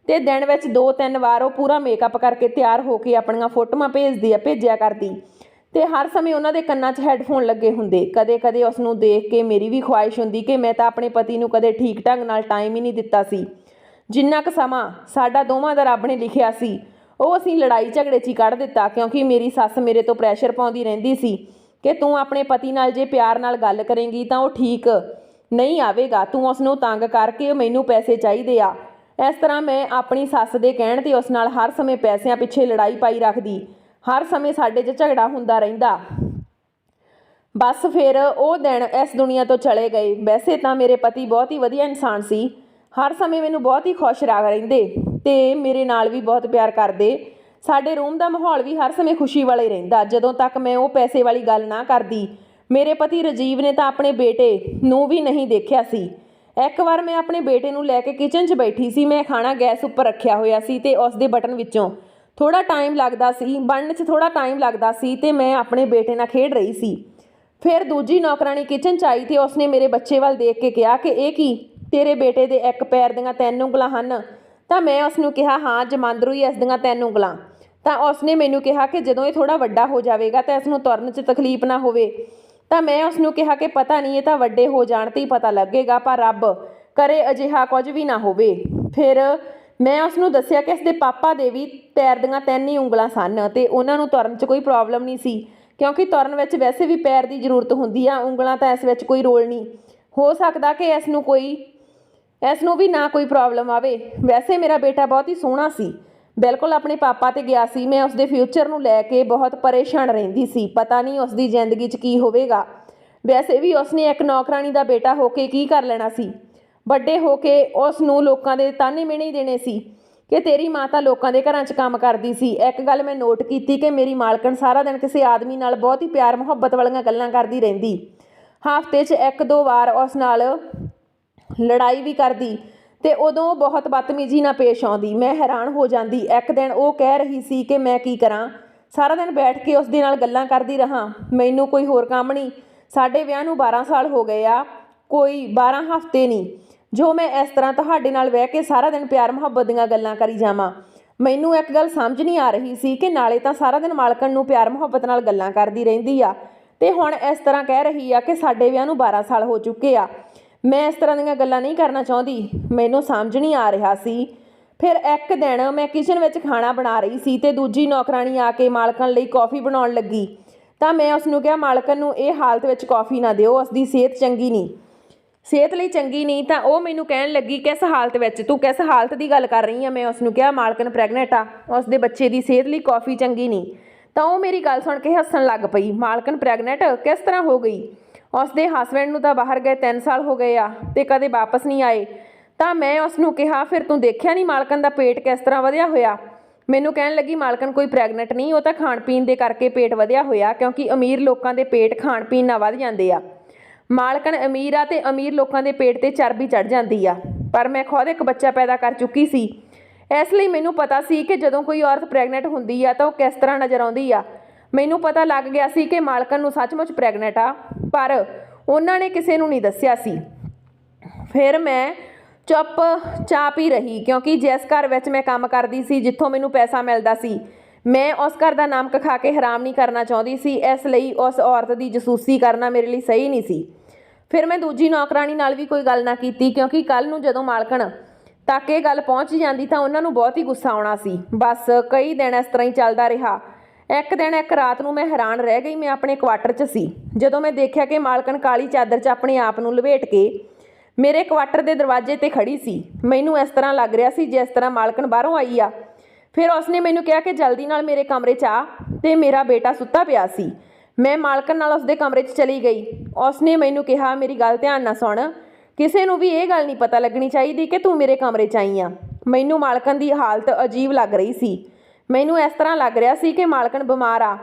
ਤੇ ਦਿਨ ਵਿੱਚ ਦੋ ਤਿੰਨ ਵਾਰ ਉਹ ਪੂਰਾ ਮੇਕਅਪ ਕਰਕੇ ਤਿਆਰ ਹੋ ਕੇ ਆਪਣੀਆਂ ਫੋਟੋਆਂ ਭੇਜਦੀ ਆ, ਭੇਜਿਆ ਕਰਦੀ। ਤੇ ਹਰ ਸਮੇਂ ਉਹਨਾਂ ਦੇ ਕੰਨਾਂ 'ਚ ਹੈੱਡਫੋਨ ਲੱਗੇ ਹੁੰਦੇ। ਕਦੇ-ਕਦੇ ਉਸ ਨੂੰ ਦੇਖ ਕੇ ਮੇਰੀ ਵੀ ਖੁਆਇਸ਼ ਹੁੰਦੀ ਕਿ ਮੈਂ ਤਾਂ ਆਪਣੇ ਪਤੀ ਨੂੰ ਕਦੇ ਠੀਕ ਢੰਗ ਨਾਲ ਟਾਈਮ ਹੀ ਨਹੀਂ ਦਿੱਤਾ ਸੀ। ਜਿੰਨਾ ਕੁ ਸਮਾਂ ਸਾਡਾ ਦੋਵਾਂ ਦਾ ਰੱਬ ਨੇ ਲਿਖਿਆ ਸੀ, ਉਹ ਅਸੀਂ ਲੜਾਈ ਝਗੜੇ 'ਚ ਹੀ ਕੱਢ ਦਿੱਤਾ ਕਿਉਂਕਿ ਮੇਰੀ ਸੱਸ ਮੇਰੇ ਤੋਂ ਪ੍ਰੈਸ਼ਰ ਪਾਉਂਦੀ ਰਹਿੰਦੀ ਸੀ ਕਿ ਤੂੰ ਆਪਣੇ ਪਤੀ ਨਾਲ ਜੇ ਪਿਆਰ ਨਾਲ ਗੱਲ ਕਰੇਂਗੀ ਤਾਂ ਉਹ ਠੀਕ ਨਹੀਂ ਆਵੇਗਾ। ਤੂੰ ਉਸ ਨੂੰ ਤੰਗ ਕਰਕੇ ਮੈਨੂੰ ਪੈਸੇ ਚਾਹੀਦੇ ਆ। ਇਸ ਤਰ੍ਹਾਂ ਮੈਂ ਆਪਣੀ ਸੱਸ ਦੇ ਕਹਿਣ ਤੇ ਉਸ ਨਾਲ ਹਰ ਸਮੇਂ ਪੈਸਿਆਂ ਪਿੱਛੇ ਲੜਾਈ ਪਾਈ ਰੱਖਦੀ। ਹਰ ਸਮੇਂ ਸਾਡੇ 'ਚ ਝਗੜਾ ਹੁੰਦਾ ਰਹਿੰਦਾ। ਬਸ ਫਿਰ ਉਹ ਦਿਨ ਇਸ ਦੁਨੀਆ ਤੋਂ ਚਲੇ ਗਏ। ਵੈਸੇ ਤਾਂ ਮੇਰੇ ਪਤੀ ਬਹੁਤ ਹੀ ਵਧੀਆ ਇਨਸਾਨ ਸੀ। ਹਰ ਸਮੇਂ ਮੈਨੂੰ ਬਹੁਤ ਹੀ ਖੁਸ਼ ਰੱਖ ਰਹਿੰਦੇ ਤੇ ਮੇਰੇ ਨਾਲ ਵੀ ਬਹੁਤ ਪਿਆਰ ਕਰਦੇ। ਸਾਡੇ ਰੂਮ ਦਾ ਮਾਹੌਲ ਵੀ ਹਰ ਸਮੇਂ ਖੁਸ਼ੀ ਵਾਲਾ ਹੀ ਰਹਿੰਦਾ। ਜਦੋਂ ਤੱਕ ਮੈਂ ਉਹ ਪੈਸੇ ਵਾਲੀ ਗੱਲ ਨਾ ਕਰਦੀ, ਮੇਰੇ ਪਤੀ ਰਜੀਵ ਨੇ ਤਾਂ ਆਪਣੇ ਬੇਟੇ ਨੂੰ ਵੀ ਨਹੀਂ ਦੇਖਿਆ ਸੀ। ਇੱਕ ਵਾਰ ਮੈਂ ਆਪਣੇ ਬੇਟੇ ਨੂੰ ਲੈ ਕੇ ਕਿਚਨ 'ਚ ਬੈਠੀ ਸੀ। ਮੈਂ ਖਾਣਾ ਗੈਸ ਉੱਪਰ ਰੱਖਿਆ ਹੋਇਆ ਸੀ ਤੇ ਉਸ ਦੇ ਬਟਨ ਵਿੱਚੋਂ ਥੋੜਾ ਟਾਈਮ ਲੱਗਦਾ ਸੀ, ਬਣਨ 'ਚ ਥੋੜਾ ਟਾਈਮ ਲੱਗਦਾ ਸੀ ਤੇ ਮੈਂ ਆਪਣੇ ਬੇਟੇ ਨਾਲ ਖੇਡ ਰਹੀ ਸੀ। ਫਿਰ ਦੂਜੀ ਨੌਕਰਾਨੀ ਕਿਚਨ 'ਚ ਆਈ ਤੇ ਉਸਨੇ ਮੇਰੇ ਬੱਚੇ ਵੱਲ ਦੇਖ ਕੇ ਕਿਹਾ ਕਿ ਇਹ ਕੀ, ਤੇਰੇ ਬੇਟੇ ਦੇ ਇੱਕ ਪੈਰ ਦੀਆਂ ਤਿੰਨ ਉਂਗਲਾਂ ਹਨ। ਤਾਂ ਮੈਂ ਉਸ ਨੂੰ ਕਿਹਾ, ਹਾਂ, ਜਮਾਂਦਰੂ ਹੀ ਇਸ ਦੀਆਂ ਤਿੰਨ ਉਂਗਲਾਂ। ਤਾਂ ਉਸਨੇ ਮੈਨੂੰ ਕਿਹਾ ਕਿ ਜਦੋਂ ਇਹ ਥੋੜਾ ਵੱਡਾ ਹੋ ਜਾਵੇਗਾ ਤਾਂ ਇਸ ਨੂੰ ਤੁਰਨ 'ਚ ਤਕਲੀਫ ਨਾ ਹੋਵੇ। ਤਾਂ ਮੈਂ ਉਸ ਨੂੰ ਕਿਹਾ ਕਿ ਪਤਾ ਨਹੀਂ, ਇਹ ਤਾਂ ਵੱਡੇ ਹੋ ਜਾਣ ਤੇ ਹੀ ਪਤਾ ਲੱਗੇਗਾ, ਪਰ ਰੱਬ ਕਰੇ ਅਜਿਹਾ ਕੁਝ ਵੀ ਨਾ ਹੋਵੇ। ਫਿਰ ਮੈਂ ਉਸ ਨੂੰ ਦੱਸਿਆ ਕਿ ਇਸ ਦੇ ਪਾਪਾ ਦੇ ਵੀ ਪੈਰ ਦੀਆਂ ਤਿੰਨ ਹੀ ਉਂਗਲਾਂ ਸਨ ਤੇ ਉਹਨਾਂ ਨੂੰ ਤੁਰਨ 'ਚ ਕੋਈ ਪ੍ਰੋਬਲਮ ਨਹੀਂ ਸੀ, ਕਿਉਂਕਿ ਤੁਰਨ ਵਿੱਚ ਵੈਸੇ ਵੀ ਪੈਰ ਦੀ ਜ਼ਰੂਰਤ ਹੁੰਦੀ ਆ, ਉਂਗਲਾਂ ਤਾਂ ਇਸ ਵਿੱਚ ਕੋਈ ਰੋਲ ਨਹੀਂ। ਹੋ ਸਕਦਾ ਕਿ ਇਸ ਨੂੰ ਕੋਈ ਇਸ ਨੂੰ ਵੀ ਨਾ ਕੋਈ ਪ੍ਰੋਬਲਮ ਆਵੇ। ਵੈਸੇ ਮੇਰਾ ਬੇਟਾ ਬਹੁਤ ਹੀ ਸੋਹਣਾ ਸੀ। ਬਿਲਕੁਲ ਆਪਣੇ ਪਾਪਾ ਤੇ ਗਿਆ ਸੀ। ਮੈਂ ਉਸਦੇ ਫਿਊਚਰ ਨੂੰ ਲੈ ਕੇ ਬਹੁਤ ਪਰੇਸ਼ਾਨ ਰਹਿੰਦੀ ਸੀ। ਪਤਾ ਨਹੀਂ ਉਸਦੀ ਜ਼ਿੰਦਗੀ 'ਚ ਕੀ ਹੋਵੇਗਾ। ਵੈਸੇ ਵੀ ਉਸਨੇ ਇੱਕ ਨੌਕਰਾਨੀ ਦਾ ਬੇਟਾ ਹੋ ਕੇ ਕੀ ਕਰ ਲੈਣਾ ਸੀ? ਵੱਡੇ ਹੋ ਕੇ ਉਸ ਨੂੰ ਲੋਕਾਂ ਦੇ ਤਾਨੇ ਮਿਹਣੇ ਦੇਣੇ ਸੀ ਕਿ ਤੇਰੀ ਮਾਂ ਤਾਂ ਲੋਕਾਂ ਦੇ ਘਰਾਂ 'ਚ ਕੰਮ ਕਰਦੀ ਸੀ। ਇੱਕ ਗੱਲ ਮੈਂ ਨੋਟ ਕੀਤੀ ਕਿ ਮੇਰੀ ਮਾਲਕਣ ਸਾਰਾ ਦਿਨ ਕਿਸੇ ਆਦਮੀ ਨਾਲ ਬਹੁਤ ਹੀ ਪਿਆਰ, ਮੁਹੱਬਤ ਵਾਲੀਆਂ ਗੱਲਾਂ ਕਰਦੀ ਰਹਿੰਦੀ। ਹਫ਼ਤੇ 'ਚ ਇੱਕ ਦੋ ਵਾਰ ਉਸ ਨਾਲ ਲੜਾਈ ਵੀ ਕਰਦੀ ਤੇ ਉਦੋਂ ਬਹੁਤ ਬਦਤਮੀਜ਼ੀ ਨਾਲ ਪੇਸ਼ ਆਉਂਦੀ। ਮੈਂ ਹੈਰਾਨ ਹੋ ਜਾਂਦੀ। ਇੱਕ ਦਿਨ ਉਹ ਕਹਿ ਰਹੀ ਸੀ ਕਿ ਮੈਂ ਕੀ ਕਰਾਂ। ਸਾਰਾ ਦਿਨ ਬੈਠ ਕੇ ਉਸ ਦੇ ਨਾਲ ਗੱਲਾਂ ਕਰਦੀ ਰਹਾ। ਮੈਨੂੰ ਕੋਈ ਹੋਰ ਕੰਮ ਨਹੀਂ। ਸਾਡੇ ਵਿਆਹ ਨੂੰ 12 ਸਾਲ ਹੋ ਗਏ ਆ। ਕੋਈ 12 ਹਫ਼ਤੇ ਨਹੀਂ। ਜੋ ਮੈਂ ਇਸ ਤਰ੍ਹਾਂ ਤੁਹਾਡੇ ਨਾਲ ਬਹਿ ਕੇ ਸਾਰਾ ਦਿਨ ਪਿਆਰ ਮੁਹੱਬਤ ਦੀਆਂ ਗੱਲਾਂ ਕਰੀ ਜਾਵਾਂ, ਮੈਨੂੰ ਇੱਕ ਗੱਲ ਸਮਝ ਨਹੀਂ ਆ ਰਹੀ ਸੀ ਕਿ ਨਾਲੇ ਤਾਂ ਸਾਰਾ ਦਿਨ ਮਾਲਕਣ ਨੂੰ ਪਿਆਰ ਮੁਹੱਬਤ ਨਾਲ ਗੱਲਾਂ ਕਰਦੀ ਰਹਿੰਦੀ ਆ। ਤੇ ਹੁਣ ਇਸ ਤਰ੍ਹਾਂ ਕਹਿ ਰਹੀ ਆ ਕਿ ਸਾਡੇ ਵਿਆਹ ਨੂੰ 12 ਸਾਲ ਹੋ ਚੁੱਕੇ ਆ। ਮੈਂ ਇਸ ਤਰ੍ਹਾਂ ਦੀਆਂ ਗੱਲਾਂ ਨਹੀਂ ਕਰਨਾ ਚਾਹੁੰਦੀ, ਮੈਨੂੰ ਸਮਝ ਨਹੀਂ ਆ ਰਿਹਾ ਸੀ। ਫਿਰ ਇੱਕ ਦਿਨ ਮੈਂ ਕਿਚਨ ਵਿੱਚ ਖਾਣਾ ਬਣਾ ਰਹੀ ਸੀ ਤੇ ਦੂਜੀ ਨੌਕਰਾਨੀ ਆ ਕੇ ਮਾਲਕਣ ਲਈ ਕੌਫੀ ਬਣਾਉਣ ਲੱਗੀ। ਤਾਂ ਮੈਂ ਉਸ ਨੂੰ ਕਿਹਾ, ਮਾਲਕਣ ਨੂੰ ਇਹ ਹਾਲਤ ਵਿੱਚ ਕੌਫੀ ਨਾ ਦਿਓ ਉਸ ਦੀ ਸਿਹਤ ਚੰਗੀ ਨਹੀਂ। ਸਿਹਤ ਲਈ ਚੰਗੀ ਨਹੀਂ ਤਾਂ ਉਹ ਮੈਨੂੰ ਕਹਿਣ ਲੱਗੀ, ਕਿਸ ਹਾਲਤ ਵਿੱਚ ਤੂੰ? ਕਿਸ ਹਾਲਤ ਦੀ ਗੱਲ ਕਰ ਰਹੀ ਆ? ਮੈਂ ਉਸ ਨੂੰ ਕਿਹਾ ਮਾਲਕਣ ਪ੍ਰੈਗਨੈਂਟ ਆ ਉਸ ਦੇ ਬੱਚੇ ਦੀ ਸਿਹਤ ਲਈ ਕੌਫੀ ਚੰਗੀ ਨਹੀਂ। ਤਾਂ ਉਹ ਮੇਰੀ ਗੱਲ ਸੁਣ ਕੇ ਹੱਸਣ ਲੱਗ ਪਈ। ਮਾਲਕਣ ਪ੍ਰੈਗਨੈਂਟ, ਕਿਸ ਤਰ੍ਹਾਂ ਹੋ ਗਈ? ਉਸ ਦੇ ਹਸਬੈਂਡ ਨੂੰ ਤਾਂ ਬਾਹਰ ਗਏ 3 ਸਾਲ ਹੋ ਗਏ ਆ ਤੇ ਕਦੇ ਵਾਪਸ ਨਹੀਂ ਆਏ। ਤਾਂ ਮੈਂ ਉਸ ਨੂੰ ਕਿਹਾ, ਫਿਰ ਤੂੰ ਦੇਖਿਆ ਨਹੀਂ ਮਾਲਕਣ ਦਾ ਪੇਟ ਕਿਸ ਤਰ੍ਹਾਂ ਵਧਿਆ ਹੋਇਆ? ਮੈਨੂੰ ਕਹਿਣ ਲੱਗੀ ਮਾਲਕਣ ਕੋਈ ਪ੍ਰੈਗਨੈਂਟ ਨਹੀਂ, ਉਹ ਤਾਂ ਖਾਣ ਪੀਣ ਦੇ ਕਰਕੇ ਪੇਟ ਵਧਿਆ ਹੋਇਆ, ਕਿਉਂਕਿ ਅਮੀਰ ਲੋਕਾਂ ਦੇ ਪੇਟ ਖਾਣ ਪੀਣ ਨਾਲ ਵਧ ਜਾਂਦੇ ਆ। ਮਾਲਕਣ ਅਮੀਰ ਆ ਤੇ ਅਮੀਰ ਲੋਕਾਂ ਦੇ ਪੇਟ ਤੇ ਚਰਬੀ ਚੜ ਜਾਂਦੀ ਆ। ਪਰ ਮੈਂ ਖੁਦ ਇੱਕ ਬੱਚਾ ਪੈਦਾ ਕਰ ਚੁੱਕੀ ਸੀ। ਇਸ ਲਈ ਮੈਨੂੰ ਪਤਾ ਸੀ ਕਿ ਜਦੋਂ ਕੋਈ ਔਰਤ ਪ੍ਰੈਗਨੈਂਟ ਹੁੰਦੀ ਆ ਤਾਂ ਉਹ ਕਿਸ ਤਰ੍ਹਾਂ ਨਜ਼ਰ ਆਉਂਦੀ ਆ। ਮੈਨੂੰ ਪਤਾ ਲੱਗ ਗਿਆ ਸੀ ਕਿ ਮਾਲਕਣ ਨੂੰ ਸੱਚਮੁੱਚ ਪ੍ਰੈਗਨੈਂਟ ਆ, ਪਰ ਉਹਨਾਂ ਨੇ ਕਿਸੇ ਨੂੰ ਨਹੀਂ ਦੱਸਿਆ ਸੀ। ਫਿਰ ਮੈਂ ਚੁੱਪ ਚਾਪ ਹੀ ਰਹੀ, ਕਿਉਂਕਿ ਜਿਸ ਘਰ ਵਿੱਚ ਮੈਂ ਕੰਮ ਕਰਦੀ ਸੀ, ਜਿੱਥੋਂ ਮੈਨੂੰ ਪੈਸਾ ਮਿਲਦਾ ਸੀ, ਮੈਂ ਉਸ ਘਰ ਦਾ ਨਾਮ ਖਾ ਕੇ ਹਰਾਮ ਨਹੀਂ ਕਰਨਾ ਚਾਹੁੰਦੀ ਸੀ। ਇਸ ਲਈ ਉਸ ਔਰਤ ਦੀ ਜਸੂਸੀ ਕਰਨਾ ਮੇਰੇ ਲਈ ਸਹੀ ਨਹੀਂ ਸੀ। ਫਿਰ ਮੈਂ ਦੂਜੀ ਨੌਕਰਾਨੀ ਨਾਲ ਵੀ ਕੋਈ ਗੱਲ ਨਾ ਕੀਤੀ, ਕਿਉਂਕਿ ਕੱਲ ਨੂੰ ਜਦੋਂ ਮਾਲਕਣ ਤੱਕ ਇਹ ਗੱਲ ਪਹੁੰਚ ਜਾਂਦੀ ਤਾਂ ਉਹਨਾਂ ਨੂੰ ਬਹੁਤ ਹੀ ਗੁੱਸਾ ਆਉਣਾ ਸੀ। ਬਸ ਕਈ ਦਿਨ ਇਸ ਤਰ੍ਹਾਂ ਹੀ ਚੱਲਦਾ ਰਿਹਾ। ਇੱਕ ਦਿਨ, ਇੱਕ ਰਾਤ ਨੂੰ ਮੈਂ ਹੈਰਾਨ ਰਹਿ ਗਈ, ਮੈਂ ਆਪਣੇ ਕੁਆਟਰ 'ਚ ਸੀ। ਜਦੋਂ ਮੈਂ ਦੇਖਿਆ ਕਿ ਮਾਲਕਣ ਕਾਲੀ ਚਾਦਰ 'ਚ ਆਪਣੇ ਆਪ ਨੂੰ ਲਵੇਟ ਕੇ ਮੇਰੇ ਕੁਆਟਰ ਦੇ ਦਰਵਾਜ਼ੇ ਤੇ ਖੜੀ ਸੀ। ਮੈਨੂੰ ਇਸ ਤਰ੍ਹਾਂ ਲੱਗ ਰਿਹਾ ਸੀ ਜਿਸ ਤਰ੍ਹਾਂ ਮਾਲਕਣ ਬਾਹਰੋਂ ਆਈ ਆ। ਫਿਰ ਉਸਨੇ ਮੈਨੂੰ ਕਿਹਾ ਕਿ ਜਲਦੀ ਨਾਲ ਮੇਰੇ ਕਮਰੇ 'ਚ ਆ ਤੇ ਮੇਰਾ ਬੇਟਾ ਸੁੱਤਾ ਪਿਆ ਸੀ। ਮੈਂ ਮਾਲਕਣ ਨਾਲ ਉਸਦੇ ਕਮਰੇ 'ਚ ਚਲੀ ਗਈ। ਉਸਨੇ ਮੈਨੂੰ ਕਿਹਾ, ਮੇਰੀ ਗੱਲ ਧਿਆਨ ਨਾਲ ਸੁਣ। ਕਿਸੇ ਨੂੰ ਵੀ ਇਹ ਗੱਲ ਨਹੀਂ ਪਤਾ ਲੱਗਣੀ ਚਾਹੀਦੀ ਕਿ ਤੂੰ ਮੇਰੇ ਕਮਰੇ 'ਚ ਆਈ ਆ। ਮੈਨੂੰ ਮਾਲਕਣ ਦੀ ਹਾਲਤ ਅਜੀਬ ਲੱਗ ਰਹੀ ਸੀ। ਮੈਨੂੰ ਇਸ ਤਰ੍ਹਾਂ ਲੱਗ ਰਿਹਾ ਸੀ ਕਿ ਮਾਲਕਣ ਬਿਮਾਰ ਆ।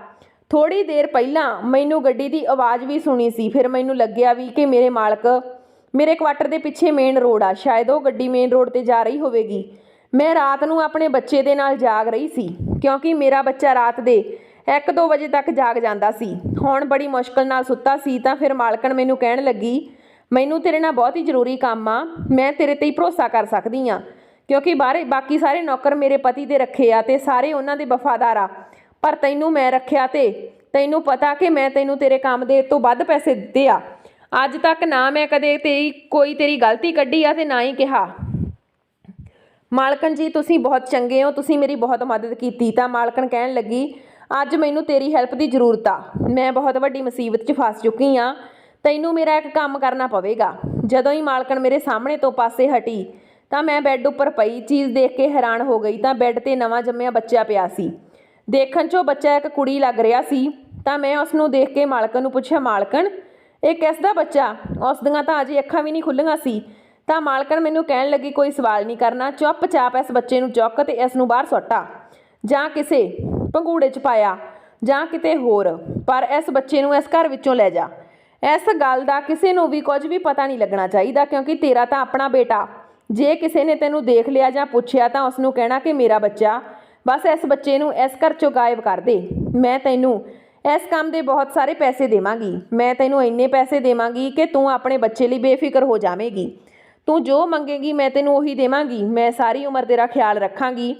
ਥੋੜੀ ਦੇਰ ਪਹਿਲਾਂ ਮੈਨੂੰ ਗੱਡੀ ਦੀ ਆਵਾਜ਼ ਵੀ ਸੁਣੀ ਸੀ। ਫਿਰ ਮੈਨੂੰ ਲੱਗਿਆ ਵੀ ਕਿ ਮੇਰੇ ਮਾਲਕ ਮੇਰੇ ਕੁਆਟਰ ਦੇ ਪਿੱਛੇ ਮੇਨ ਰੋਡ ਆ। ਸ਼ਾਇਦ ਉਹ ਗੱਡੀ ਮੇਨ ਰੋਡ ਤੇ ਜਾ ਰਹੀ ਹੋਵੇਗੀ। ਮੈਂ ਰਾਤ ਨੂੰ ਆਪਣੇ ਬੱਚੇ ਦੇ ਨਾਲ ਜਾਗ ਰਹੀ ਸੀ, ਕਿਉਂਕਿ ਮੇਰਾ ਬੱਚਾ ਰਾਤ ਦੇ 1-2 ਵਜੇ ਤੱਕ ਜਾਗ ਜਾਂਦਾ ਸੀ। ਹੁਣ ਬੜੀ ਮੁਸ਼ਕਲ ਨਾਲ ਸੁੱਤਾ ਸੀ ਤਾਂ ਫਿਰ ਮਾਲਕਣ ਮੈਨੂੰ ਕਹਿਣ ਲੱਗੀ, ਮੈਨੂੰ ਤੇਰੇ ਨਾਲ ਬਹੁਤ ਹੀ ਜ਼ਰੂਰੀ ਕੰਮ ਆ, ਮੈਂ ਤੇਰੇ ਤੇ ਹੀ ਭਰੋਸਾ ਕਰ ਸਕਦੀ ਆ ਕਿਉਂਕਿ ਬਾਹਰੇ ਬਾਕੀ ਸਾਰੇ ਨੌਕਰ ਮੇਰੇ ਪਤੀ ਦੇ ਰੱਖੇ ਆ ਤੇ ਸਾਰੇ ਉਹਨਾਂ ਦੇ ਵਫਾਦਾਰ ਆ, ਪਰ ਤੈਨੂੰ ਮੈਂ ਰੱਖਿਆ ਤੇ, ਤੈਨੂੰ ਪਤਾ ਕਿ ਮੈਂ ਤੈਨੂੰ ਤੇਰੇ ਕੰਮ ਦੇ ਤੋਂ ਵੱਧ ਪੈਸੇ ਦਿੱਤੇ ਆ। ਅੱਜ ਤੱਕ ਨਾ ਮੈਂ ਕਦੇ ਤੇਰੀ ਕੋਈ ਤੇਰੀ ਗਲਤੀ ਕੱਢੀ ਆ ਤੇ ਨਾ ਹੀ ਕਿਹਾ। ਮਾਲਕਨ ਜੀ, ਤੁਸੀਂ ਬਹੁਤ ਚੰਗੇ ਹੋ, ਤੁਸੀਂ ਮੇਰੀ ਬਹੁਤ ਮਦਦ ਕੀਤੀ। ਤਾਂ ਮਾਲਕਨ ਕਹਿਣ ਲੱਗੀ ਅੱਜ ਮੈਨੂੰ ਤੇਰੀ ਹੈਲਪ ਦੀ ਜ਼ਰੂਰਤ ਆ। ਮੈਂ ਬਹੁਤ ਵੱਡੀ ਮੁਸੀਬਤ 'ਚ ਫਸ ਚੁੱਕੀ ਆ। ਤੈਨੂੰ ਮੇਰਾ ਇੱਕ ਕੰਮ ਕਰਨਾ ਪਵੇਗਾ। ਜਦੋਂ ਹੀ ਮਾਲਕਣ ਮੇਰੇ ਸਾਹਮਣੇ ਤੋਂ ਪਾਸੇ ਹਟੀ, ਤਾਂ ਮੈਂ ਬੈੱਡ ਉੱਪਰ ਪਈ। ਚੀਜ਼ ਦੇਖ ਕੇ ਹੈਰਾਨ ਹੋ ਗਈ ਤਾਂ ਬੈੱਡ ਤੇ ਨਵਾਂ ਜੰਮਿਆ ਬੱਚਾ ਪਿਆ ਸੀ। ਦੇਖਣ 'ਚੋਂ ਬੱਚਾ ਇੱਕ ਕੁੜੀ ਲੱਗ ਰਿਹਾ ਸੀ, ਤਾਂ ਮੈਂ ਉਸ ਨੂੰ ਦੇਖ ਕੇ ਮਾਲਕਣ ਨੂੰ ਪੁੱਛਿਆ, ਮਾਲਕਣ, ਇਹ ਕਿਸ ਦਾ ਬੱਚਾ? ਉਸ ਦੀਆਂ ਤਾਂ ਅਜੇ ਅੱਖਾਂ ਵੀ ਨਹੀਂ ਖੁੱਲੀਆਂ ਸੀ। ਤਾਂ ਮਾਲਕਣ ਮੈਨੂੰ ਕਹਿਣ ਲੱਗੀ, ਕੋਈ ਸਵਾਲ ਨਹੀਂ ਕਰਨਾ। ਚੁੱਪਚਾਪ ਇਸ ਬੱਚੇ ਨੂੰ ਚੁੱਕ ਤੇ ਇਸ ਨੂੰ ਬਾਹਰ ਸੁੱਟਾ ਜਾਂ ਕਿਸੇ ਪੰਗੂੜੇ 'ਚ ਪਾਇਆ ਜਾਂ ਕਿਤੇ ਹੋਰ, ਪਰ ਇਸ ਬੱਚੇ ਨੂੰ ਇਸ ਘਰ ਵਿੱਚੋਂ ਲੈ ਜਾ। ਇਸ ਗੱਲ ਦਾ ਕਿਸੇ ਨੂੰ ਵੀ ਕੁਝ ਵੀ ਪਤਾ ਨਹੀਂ ਲੱਗਣਾ ਚਾਹੀਦਾ ਕਿਉਂਕਿ ਤੇਰਾ ਤਾਂ ਆਪਣਾ ਬੇਟਾ। ਜੇ ਕਿਸੇ ਨੇ ਤੈਨੂੰ ਦੇਖ ਲਿਆ ਜਾਂ ਪੁੱਛਿਆ ਤਾਂ ਉਸ ਨੂੰ ਕਹਿਣਾ ਕਿ ਮੇਰਾ ਬੱਚਾ, ਬਸ ਇਸ ਬੱਚੇ ਨੂੰ ਇਸ ਘਰ ਚੋਂ ਗਾਇਬ ਕਰ ਦੇ। ਮੈਂ ਤੈਨੂੰ ਇਸ ਕੰਮ ਦੇ ਬਹੁਤ ਸਾਰੇ ਪੈਸੇ ਦੇਵਾਂਗੀ। ਮੈਂ ਤੈਨੂੰ ਇੰਨੇ ਪੈਸੇ ਦੇਵਾਂਗੀ ਕਿ ਤੂੰ ਆਪਣੇ ਬੱਚੇ ਲਈ ਬੇਫਿਕਰ ਹੋ ਜਾਵੇਂਗੀ। ਤੂੰ ਜੋ ਮੰਗੇਗੀ ਮੈਂ ਤੈਨੂੰ ਉਹੀ ਦੇਵਾਂਗੀ। ਮੈਂ ਸਾਰੀ ਉਮਰ ਤੇਰਾ ਖਿਆਲ ਰੱਖਾਂਗੀ।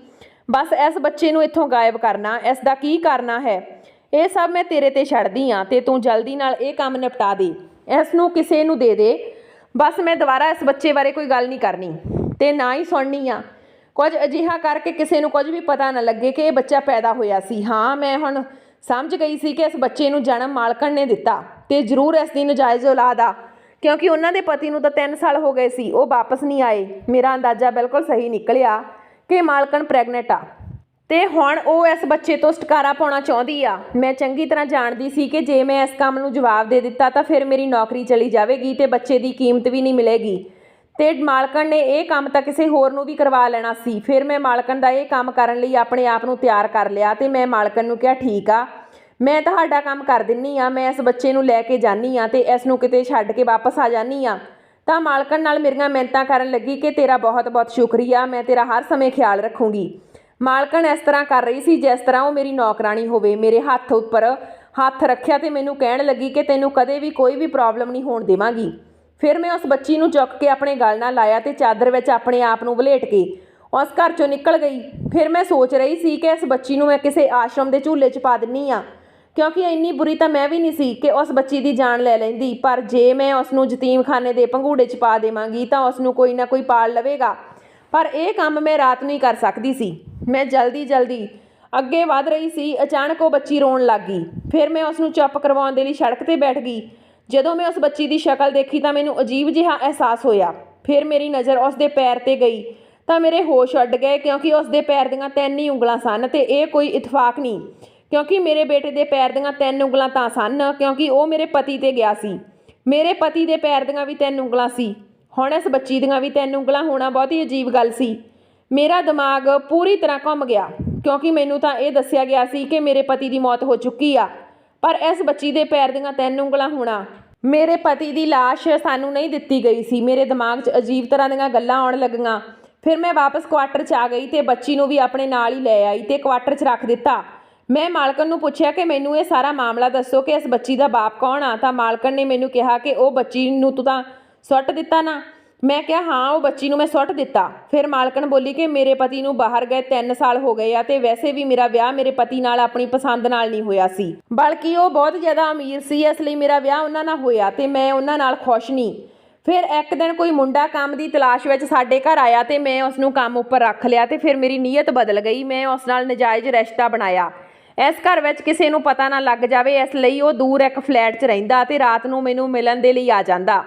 ਬਸ ਇਸ ਬੱਚੇ ਨੂੰ ਇੱਥੋਂ ਗਾਇਬ ਕਰਨਾ, ਇਸ ਦਾ ਕੀ ਕਰਨਾ ਹੈ? ਇਹ ਸਭ ਮੈਂ ਤੇਰੇ ਤੇ ਛੱਡਦੀ ਆ ਤੇ ਤੂੰ ਜਲਦੀ ਨਾਲ ਇਹ ਕੰਮ ਨਿਪਟਾ ਦੇ। ਇਸ ਨੂੰ ਕਿਸੇ ਨੂੰ ਦੇ ਦੇ। ਬਸ ਮੈਂ ਦੁਬਾਰਾ ਇਸ ਬੱਚੇ ਬਾਰੇ ਕੋਈ ਗੱਲ ਨਹੀਂ ਕਰਨੀ ਤੇ ਨਾ ਹੀ ਸੁਣਨੀ ਆ। ਕੁਝ ਅਜਿਹਾ ਕਰਕੇ ਕਿਸੇ ਨੂੰ ਕੁਝ ਵੀ ਪਤਾ ਨਾ ਲੱਗੇ ਕਿ ਇਹ ਬੱਚਾ ਪੈਦਾ ਹੋਇਆ ਸੀ। ਹਾਂ, ਮੈਂ ਹੁਣ ਸਮਝ ਗਈ ਸੀ ਕਿ ਇਸ ਬੱਚੇ ਨੂੰ ਜਨਮ ਮਾਲਕਣ ਨੇ ਦਿੱਤਾ ਤੇ ਜ਼ਰੂਰ ਇਸ ਦੀ ਨਜਾਇਜ਼ ਔਲਾਦ ਆ। ਕਿਉਂਕਿ ਉਹਨਾਂ ਦੇ ਪਤੀ ਨੂੰ ਤਾਂ 3 ਸਾਲ ਹੋ ਗਏ ਸੀ, ਉਹ ਵਾਪਸ ਨਹੀਂ ਆਏ। ਮੇਰਾ ਅੰਦਾਜ਼ਾ ਬਿਲਕੁਲ ਸਹੀ ਨਿਕਲਿਆ। ਕਿ ਮਾਲਕਣ ਪ੍ਰੈਗਨੈਂਟ ਆ। ਤੇ ਹੁਣ ਉਹ ਇਸ ਬੱਚੇ ਤੋਂ ਛੁਟਕਾਰਾ ਪਾਉਣਾ ਚਾਹੁੰਦੀ ਆ। ਮੈਂ ਚੰਗੀ ਤਰ੍ਹਾਂ ਜਾਣਦੀ ਸੀ ਕਿ ਜੇ ਮੈਂ ਇਸ ਕੰਮ ਨੂੰ ਜਵਾਬ ਦੇ ਦਿੱਤਾ ਤਾਂ ਫਿਰ ਮੇਰੀ ਨੌਕਰੀ ਚਲੀ ਜਾਵੇਗੀ ਤੇ ਬੱਚੇ ਦੀ ਕੀਮਤ ਵੀ ਨਹੀਂ ਮਿਲੇਗੀ। ਤੇ ਮਾਲਕਣ ਨੇ ਇਹ ਕੰਮ ਤਾਂ ਕਿਸੇ ਹੋਰ ਨੂੰ ਵੀ ਕਰਵਾ ਲੈਣਾ ਸੀ। ਫਿਰ ਮੈਂ ਮਾਲਕਣ ਦਾ ਇਹ ਕੰਮ ਕਰਨ ਲਈ ਆਪਣੇ ਆਪ ਨੂੰ ਤਿਆਰ ਕਰ ਲਿਆ ਤੇ ਮੈਂ ਮਾਲਕਣ ਨੂੰ ਕਿਹਾ, ਠੀਕ ਆ, ਮੈਂ ਤੁਹਾਡਾ ਕੰਮ ਕਰ ਦਿੰਨੀ ਆ, ਮੈਂ ਇਸ ਬੱਚੇ ਨੂੰ ਲੈ ਕੇ ਜਾਨੀ ਆ ਤੇ ਇਸ ਨੂੰ ਕਿਤੇ ਛੱਡ ਕੇ ਵਾਪਸ ਆ ਜਾਨੀ ਆ। ਤਾਂ ਮਾਲਕਣ ਨਾਲ ਮੇਰੀਆਂ ਮਿਹਨਤਾਂ ਕਰਨ ਲੱਗੀ ਕਿ ਤੇਰਾ ਬਹੁਤ-ਬਹੁਤ ਸ਼ੁਕਰੀਆ, ਮੈਂ ਤੇਰਾ ਹਰ ਸਮੇਂ ਖਿਆਲ ਰੱਖੂੰਗੀ। ਮਾਲਕਣ ਇਸ ਤਰ੍ਹਾਂ ਕਰ ਰਹੀ ਸੀ ਜਿਸ ਤਰ੍ਹਾਂ ਉਹ ਮੇਰੀ ਨੌਕਰਾਨੀ ਹੋਵੇ। ਮੇਰੇ ਹੱਥ ਉੱਪਰ ਹੱਥ ਰੱਖਿਆ ਤੇ ਮੈਨੂੰ ਕਹਿਣ ਲੱਗੀ ਕਿ ਤੈਨੂੰ ਕਦੇ ਵੀ ਕੋਈ ਵੀ ਪ੍ਰੋਬਲਮ ਨਹੀਂ ਹੋਣ ਦੇਵਾਂਗੀ। ਫਿਰ ਮੈਂ ਉਸ ਬੱਚੀ ਨੂੰ ਚੁੱਕ ਕੇ ਆਪਣੇ ਗਲ ਨਾਲ ਲਾਇਆ ਤੇ ਚਾਦਰ ਵਿੱਚ ਆਪਣੇ ਆਪ ਨੂੰ ਵਲੇਟ ਕੇ ਉਸ ਘਰ ਚੋਂ ਨਿਕਲ ਗਈ। ਫਿਰ ਮੈਂ ਸੋਚ ਰਹੀ ਸੀ ਕਿ ਇਸ ਬੱਚੀ ਨੂੰ ਮੈਂ ਕਿਸੇ ਆਸ਼ਰਮ ਦੇ ਝੂਲੇ 'ਚ ਪਾ ਦਿੰਨੀ ਆ। ਕਿਉਂਕਿ ਇੰਨੀ ਬੁਰੀ ਤਾਂ ਮੈਂ ਵੀ ਨਹੀਂ ਸੀ ਕਿ ਉਸ ਬੱਚੀ ਦੀ ਜਾਨ ਲੈ ਲੈਂਦੀ, ਪਰ ਜੇ ਮੈਂ ਉਸ ਨੂੰ ਯਤੀਮਖਾਨੇ ਦੇ ਪੰਘੂੜੇ 'ਚ ਪਾ ਦੇਵਾਂਗੀ ਤਾਂ ਉਸ ਨੂੰ ਕੋਈ ਨਾ ਕੋਈ ਪਾਲ ਲਵੇਗਾ। ਪਰ ਇਹ ਕੰਮ ਮੈਂ ਰਾਤ ਨੂੰ ਹੀ ਕਰ ਸਕਦੀ ਸੀ। ਮੈਂ ਜਲਦੀ ਜਲਦੀ ਅੱਗੇ ਵਧ ਰਹੀ ਸੀ, ਅਚਾਨਕ ਉਹ ਬੱਚੀ ਰੋਣ ਲੱਗ ਗਈ। ਫਿਰ ਮੈਂ ਉਸ ਨੂੰ ਚੁੱਪ ਕਰਵਾਉਣ ਦੇ ਲਈ ਸੜਕ ਤੇ ਬੈਠ ਗਈ। ਜਦੋਂ ਮੈਂ ਉਸ ਬੱਚੀ ਦੀ ਸ਼ਕਲ ਦੇਖੀ ਤਾਂ ਮੈਨੂੰ ਅਜੀਬ ਜਿਹਾ ਅਹਿਸਾਸ ਹੋਇਆ। ਫਿਰ ਮੇਰੀ ਨਜ਼ਰ ਉਸ ਦੇ ਪੈਰ ਤੇ ਗਈ। ਤਾਂ ਮੇਰੇ ਹੋਸ਼ ਉੱਡ ਗਏ ਕਿਉਂਕਿ ਉਸ ਦੇ ਪੈਰ ਦੀਆਂ ਤਿੰਨ ਹੀ ਉਂਗਲਾਂ ਸਨ ਤੇ ਇਹ ਕੋਈ ਇਤਫਾਕ ਨਹੀਂ। ਕਿਉਂਕਿ ਮੇਰੇ ਬੇਟੇ ਦੇ ਪੈਰ ਦੀਆਂ ਤਿੰਨ ਉਂਗਲਾਂ ਤਾਂ ਸਨ, ਕਿਉਂਕਿ ਉਹ ਮੇਰੇ ਪਤੀ ਤੇ ਗਿਆ ਸੀ। ਮੇਰੇ ਪਤੀ ਦੇ ਪੈਰ ਦੀਆਂ ਵੀ ਤਿੰਨ ਉਂਗਲਾਂ ਸੀ। ਹੁਣ ਇਸ ਬੱਚੀ ਦੀਆਂ ਵੀ ਤਿੰਨ ਉਂਗਲਾਂ ਹੋਣਾ ਬਹੁਤ ਹੀ ਅਜੀਬ ਗੱਲ ਸੀ। ਮੇਰਾ ਦਿਮਾਗ ਪੂਰੀ ਤਰ੍ਹਾਂ ਘੁੰਮ ਗਿਆ, ਕਿਉਂਕਿ ਮੈਨੂੰ ਤਾਂ ਇਹ ਦੱਸਿਆ ਗਿਆ ਸੀ ਕਿ ਮੇਰੇ ਪਤੀ ਦੀ ਮੌਤ ਹੋ ਚੁੱਕੀ ਆ। ਪਰ ਇਸ ਬੱਚੀ ਦੇ ਪੈਰ ਦੀਆਂ ਤਿੰਨ ਉਂਗਲਾਂ ਹੋਣਾ, ਮੇਰੇ ਪਤੀ ਦੀ ਲਾਸ਼ ਸਾਨੂੰ ਨਹੀਂ ਦਿੱਤੀ ਗਈ ਸੀ। ਮੇਰੇ ਦਿਮਾਗ 'ਚ ਅਜੀਬ ਤਰ੍ਹਾਂ ਦੀਆਂ ਗੱਲਾਂ ਆਉਣ ਲੱਗੀਆਂ। ਫਿਰ ਮੈਂ ਵਾਪਸ ਕੁਆਟਰ 'ਚ ਆ ਗਈ ਤੇ ਬੱਚੀ ਨੂੰ ਵੀ ਆਪਣੇ ਨਾਲ ਹੀ ਲੈ ਆਈ ਤੇ ਕੁਆਟਰ 'ਚ ਰੱਖ ਦਿੱਤਾ। ਮੈਂ ਮਾਲਕਨ ਨੂੰ ਪੁੱਛਿਆ ਕਿ ਮੈਨੂੰ ਇਹ ਸਾਰਾ ਮਾਮਲਾ ਦੱਸੋ ਕਿ ਇਸ ਬੱਚੀ ਦਾ ਬਾਪ ਕੌਣ ਆ? ਤਾਂ ਮਾਲਕਨ ਨੇ ਮੈਨੂੰ ਕਿਹਾ ਕਿ ਉਹ ਬੱਚੀ ਨੂੰ ਤੂੰ ਤਾਂ ਸੁੱਟ ਦਿੱਤਾ ਨਾ। ਮੈਂ ਕਿਹਾ, ਹਾਂ, ਉਹ ਬੱਚੀ ਨੂੰ ਮੈਂ ਸੁੱਟ ਦਿੱਤਾ। ਫਿਰ ਮਾਲਕਨ ਬੋਲੀ ਕਿ ਮੇਰੇ ਪਤੀ ਨੂੰ ਬਾਹਰ ਗਏ 3 ਸਾਲ ਹੋ ਗਏ ਆ ਤੇ ਵੈਸੇ ਵੀ ਮੇਰਾ ਵਿਆਹ ਮੇਰੇ ਪਤੀ ਨਾਲ ਆਪਣੀ ਪਸੰਦ ਨਾਲ ਨਹੀਂ ਹੋਇਆ ਸੀ। ਬਲਕਿ ਉਹ ਬਹੁਤ ਜ਼ਿਆਦਾ ਅਮੀਰ ਸੀ, ਇਸ ਲਈ ਮੇਰਾ ਵਿਆਹ ਉਹਨਾਂ ਨਾਲ ਹੋਇਆ ਤੇ ਮੈਂ ਉਹਨਾਂ ਨਾਲ ਖੁਸ਼ ਨਹੀਂ। ਫਿਰ ਇੱਕ ਦਿਨ ਕੋਈ ਮੁੰਡਾ ਕੰਮ ਦੀ ਤਲਾਸ਼ ਵਿੱਚ ਸਾਡੇ ਘਰ ਆਇਆ ਤੇ ਮੈਂ ਉਸ ਨੂੰ ਕੰਮ ਉੱਪਰ ਰੱਖ ਲਿਆ ਤੇ ਫਿਰ ਮੇਰੀ ਨੀਅਤ ਬਦਲ ਗਈ। ਮੈਂ ਉਸ ਨਾਲ ਨਜਾਇਜ਼ ਰਿਸ਼ਤਾ ਬਣਾਇਆ। ਇਸ ਘਰ ਵਿੱਚ ਕਿਸੇ ਨੂੰ ਪਤਾ ਨਾ ਲੱਗ ਜਾਵੇ, ਇਸ ਲਈ ਉਹ ਦੂਰ ਇੱਕ ਫਲੈਟ 'ਚ ਰਹਿੰਦਾ ਤੇ ਰਾਤ ਨੂੰ ਮੈਨੂੰ ਮਿਲਣ ਦੇ ਲਈ ਆ ਜਾਂਦਾ।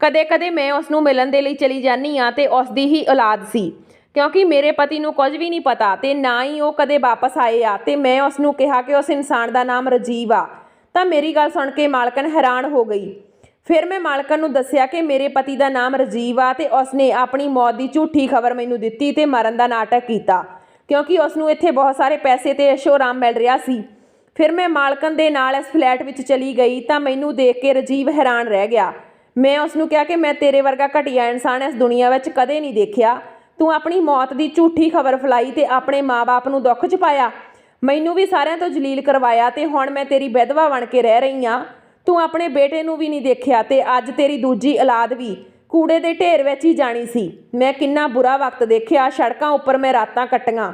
ਕਦੇ-ਕਦੇ ਮੈਂ ਉਸ ਨੂੰ ਮਿਲਣ ਦੇ ਲਈ ਚਲੀ ਜਾਂਦੀ ਆ ਤੇ ਉਸ ਦੀ ਹੀ ਔਲਾਦ ਸੀ, ਕਿਉਂਕਿ ਮੇਰੇ ਪਤੀ ਨੂੰ ਕੁਝ ਵੀ ਨਹੀਂ ਪਤਾ ਤੇ ਨਾ ਹੀ ਉਹ ਕਦੇ ਵਾਪਸ ਆਏ ਆ ਤੇ ਮੈਂ ਉਸ ਨੂੰ ਕਿਹਾ ਕਿ ਉਸ ਇਨਸਾਨ ਦਾ ਨਾਮ ਰਜੀਵ ਆ। ਤਾਂ ਮੇਰੀ ਗੱਲ ਸੁਣ ਕੇ ਮਾਲਕਨ ਹੈਰਾਨ ਹੋ ਗਈ। ਫਿਰ ਮੈਂ ਮਾਲਕਨ ਨੂੰ ਦੱਸਿਆ ਕਿ ਮੇਰੇ ਪਤੀ ਦਾ ਨਾਮ ਰਜੀਵ ਆ ਤੇ ਉਸਨੇ ਆਪਣੀ ਮੌਤ ਦੀ ਝੂਠੀ ਖਬਰ ਮੈਨੂੰ ਦਿੱਤੀ ਤੇ ਮਰਨ ਦਾ ਨਾਟਕ ਕੀਤਾ। ਕਿਉਂਕਿ ਉਸ ਨੂੰ ਇੱਥੇ ਬਹੁਤ ਸਾਰੇ ਪੈਸੇ ਤੇ ਐਸ਼ੋ-ਆਰਾਮ ਮਿਲ ਰਿਹਾ ਸੀ। ਫਿਰ ਮੈਂ ਮਾਲਕਨ ਦੇ ਨਾਲ ਇਸ ਫਲੈਟ ਵਿੱਚ ਚਲੀ ਗਈ ਤਾਂ ਮੈਨੂੰ ਦੇਖ ਕੇ ਰਜੀਵ ਹੈਰਾਨ ਰਹਿ ਗਿਆ। ਮੈਂ ਉਸ ਨੂੰ ਕਿਹਾ ਕਿ ਮੈਂ ਤੇਰੇ ਵਰਗਾ ਘਟੀਆ ਇਨਸਾਨ ਇਸ ਦੁਨੀਆ ਵਿੱਚ ਕਦੇ ਨਹੀਂ ਦੇਖਿਆ। ਤੂੰ ਆਪਣੀ ਮੌਤ ਦੀ ਝੂਠੀ ਖਬਰ ਫੈਲਾਈ ਤੇ ਆਪਣੇ ਮਾਪੇ ਨੂੰ ਦੁੱਖ ਚ ਪਾਇਆ। ਮੈਨੂੰ ਵੀ ਸਾਰਿਆਂ ਤੋਂ ਜਲੀਲ ਕਰਵਾਇਆ ਤੇ ਹੁਣ ਮੈਂ ਤੇਰੀ ਵਿਧਵਾ ਬਣ ਕੇ ਰਹਿ ਰਹੀ ਆ ਤੂੰ ਆਪਣੇ ਬੇਟੇ ਨੂੰ ਵੀ ਨਹੀਂ ਦੇਖਿਆ ਤੇ ਅੱਜ ਤੇਰੀ ਦੂਜੀ ਔਲਾਦ ਵੀ। ਕੂੜੇ ਦੇ ਢੇਰ ਵਿੱਚ ਹੀ ਜਾਣੀ ਸੀ। ਮੈਂ ਕਿੰਨਾ ਬੁਰਾ ਵਕਤ ਦੇਖਿਆ, ਸੜਕਾਂ ਉੱਪਰ ਮੈਂ ਰਾਤਾਂ ਕੱਟੀਆਂ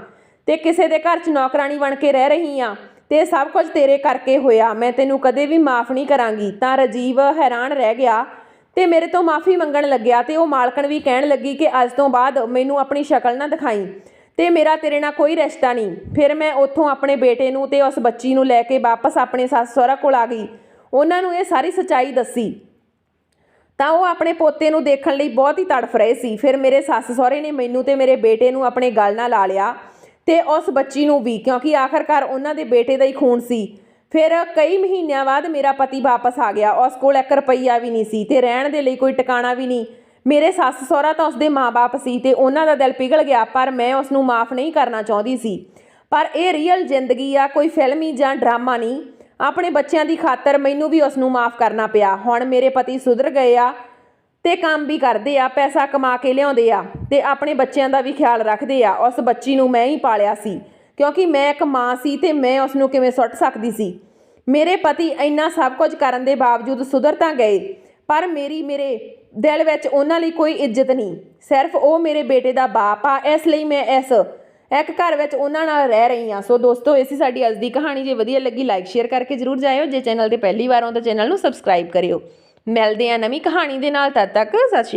ਤੇ ਕਿਸੇ ਦੇ ਘਰ 'ਚ ਨੌਕਰਾਨੀ ਬਣ ਕੇ ਰਹਿ ਰਹੀ ਆ ਤੇ ਸਭ ਕੁਝ ਤੇਰੇ ਕਰਕੇ ਹੋਇਆ, ਮੈਂ ਤੈਨੂੰ ਕਦੇ ਵੀ ਮਾਫ ਨਹੀਂ ਕਰਾਂਗੀ। ਤਾਂ ਰਜੀਵ ਹੈਰਾਨ ਰਹਿ ਗਿਆ ਤੇ ਮੇਰੇ ਤੋਂ ਮਾਫੀ ਮੰਗਣ ਲੱਗਿਆ ਤੇ ਉਹ ਮਾਲਕਣ ਵੀ ਕਹਿਣ ਲੱਗੀ ਕਿ ਅੱਜ ਤੋਂ ਬਾਅਦ ਮੈਨੂੰ ਆਪਣੀ ਸ਼ਕਲ ਨਾ ਦਿਖਾਈ ਤੇ ਮੇਰਾ ਤੇਰੇ ਨਾਲ ਕੋਈ ਰਿਸ਼ਤਾ ਨਹੀਂ। ਫਿਰ ਮੈਂ ਉੱਥੋਂ ਆਪਣੇ ਬੇਟੇ ਨੂੰ ਤੇ ਉਸ ਬੱਚੀ ਨੂੰ ਲੈ ਕੇ ਵਾਪਸ ਆਪਣੇ ਸੱਸ ਸਹੁਰਾ ਕੋਲ ਆ ਗਈ। ਉਹਨਾਂ ਨੂੰ ਇਹ ਸਾਰੀ ਸੱਚਾਈ ਦੱਸੀ। ਤਾਂ ਉਹ ਆਪਣੇ ਪੋਤੇ ਨੂੰ ਦੇਖਣ ਲਈ ਬਹੁਤ ਹੀ ਤੜਫ ਰਹੇ ਸੀ। ਫਿਰ ਮੇਰੇ ਸੱਸ ਸਹੁਰੇ ਨੇ ਮੈਨੂੰ ਤੇ ਮੇਰੇ ਬੇਟੇ ਨੂੰ ਆਪਣੇ ਗਲ ਨਾਲ ਲਾ ਲਿਆ ਤੇ ਉਸ ਬੱਚੀ ਨੂੰ ਵੀ, ਕਿਉਂਕਿ ਆਖਰਕਾਰ ਉਹਨਾਂ ਦੇ ਬੇਟੇ ਦਾ ਹੀ ਖੂਨ ਸੀ। ਫਿਰ ਕਈ ਮਹੀਨਿਆਂ ਬਾਅਦ ਮੇਰਾ ਪਤੀ ਵਾਪਸ ਆ ਗਿਆ। ਉਸ ਕੋਲ 1 ਰੁਪਈਆ ਵੀ ਨਹੀਂ ਸੀ ਤੇ ਰਹਿਣ ਦੇ ਲਈ ਕੋਈ ਟਿਕਾਣਾ ਵੀ ਨਹੀਂ। ਮੇਰੇ ਸੱਸ ਸਹੁਰਾ ਤਾਂ ਉਸਦੇ ਮਾਪੇ ਸੀ ਤੇ ਉਹਨਾਂ ਦਾ ਦਿਲ ਪਿਘਲ ਗਿਆ, ਪਰ ਮੈਂ ਉਸ ਨੂੰ ਮਾਫ ਨਹੀਂ ਕਰਨਾ ਚਾਹੁੰਦੀ ਸੀ। ਪਰ ਇਹ ਰੀਅਲ ਜ਼ਿੰਦਗੀ ਆ, ਕੋਈ ਫਿਲਮੀ ਜਾਂ ਡਰਾਮਾ ਨਹੀਂ। ਆਪਣੇ ਬੱਚਿਆਂ ਦੀ ਖਾਤਰ ਮੈਨੂੰ ਵੀ ਉਸ ਨੂੰ ਮਾਫ ਕਰਨਾ ਪਿਆ। ਹੁਣ ਮੇਰੇ ਪਤੀ ਸੁਧਰ ਗਏ ਆ ਤੇ ਕੰਮ ਵੀ ਕਰਦੇ ਆ, ਪੈਸਾ ਕਮਾ ਕੇ ਲਿਆਉਂਦੇ ਆ ਤੇ ਆਪਣੇ ਬੱਚਿਆਂ ਦਾ ਵੀ ਖਿਆਲ ਰੱਖਦੇ ਆ। ਉਸ ਬੱਚੀ ਨੂੰ ਮੈਂ ਹੀ ਪਾਲਿਆ ਸੀ, ਕਿਉਂਕਿ ਮੈਂ ਇੱਕ ਮਾਂ ਸੀ ਤੇ ਮੈਂ ਉਸ ਨੂੰ ਕਿਵੇਂ ਸੁੱਟ ਸਕਦੀ ਸੀ। ਮੇਰੇ ਪਤੀ ਇੰਨਾ ਸਭ ਕੁਝ ਕਰਨ ਦੇ ਬਾਵਜੂਦ ਸੁਧਰ ਤਾਂ ਗਏ, ਪਰ ਮੇਰੀ, ਮੇਰੇ ਦਿਲ ਵਿੱਚ ਉਹਨਾਂ ਲਈ ਕੋਈ ਇੱਜ਼ਤ ਨਹੀਂ। ਸਿਰਫ ਉਹ ਮੇਰੇ ਬੇਟੇ ਦਾ ਬਾਪ ਆ, ਇਸ ਲਈ ਮੈਂ ਇਸ ਇੱਕ ਘਰ ਵਿੱਚ ਉਹਨਾਂ ਨਾਲ ਰਹਿ ਰਹੀ ਹਾਂ। ਸੋ ਦੋਸਤੋ, ਇਹ ਸੀ ਸਾਡੀ ਅੱਜ ਦੀ ਕਹਾਣੀ। ਜੇ ਵਧੀਆ ਲੱਗੀ ਲਾਈਕ ਸ਼ੇਅਰ ਕਰਕੇ ਜਰੂਰ ਜਾਇਓ। ਜੇ ਚੈਨਲ ਤੇ ਪਹਿਲੀ ਵਾਰ ਹੋ ਤਾਂ ਚੈਨਲ ਨੂੰ ਸਬਸਕ੍ਰਾਈਬ ਕਰਿਓ। ਮਿਲਦੇ ਆ ਨਵੀਂ ਕਹਾਣੀ ਦੇ ਨਾਲ। ਤਦ ਤੱਕ ਸਤਿ ਸ਼੍ਰੀ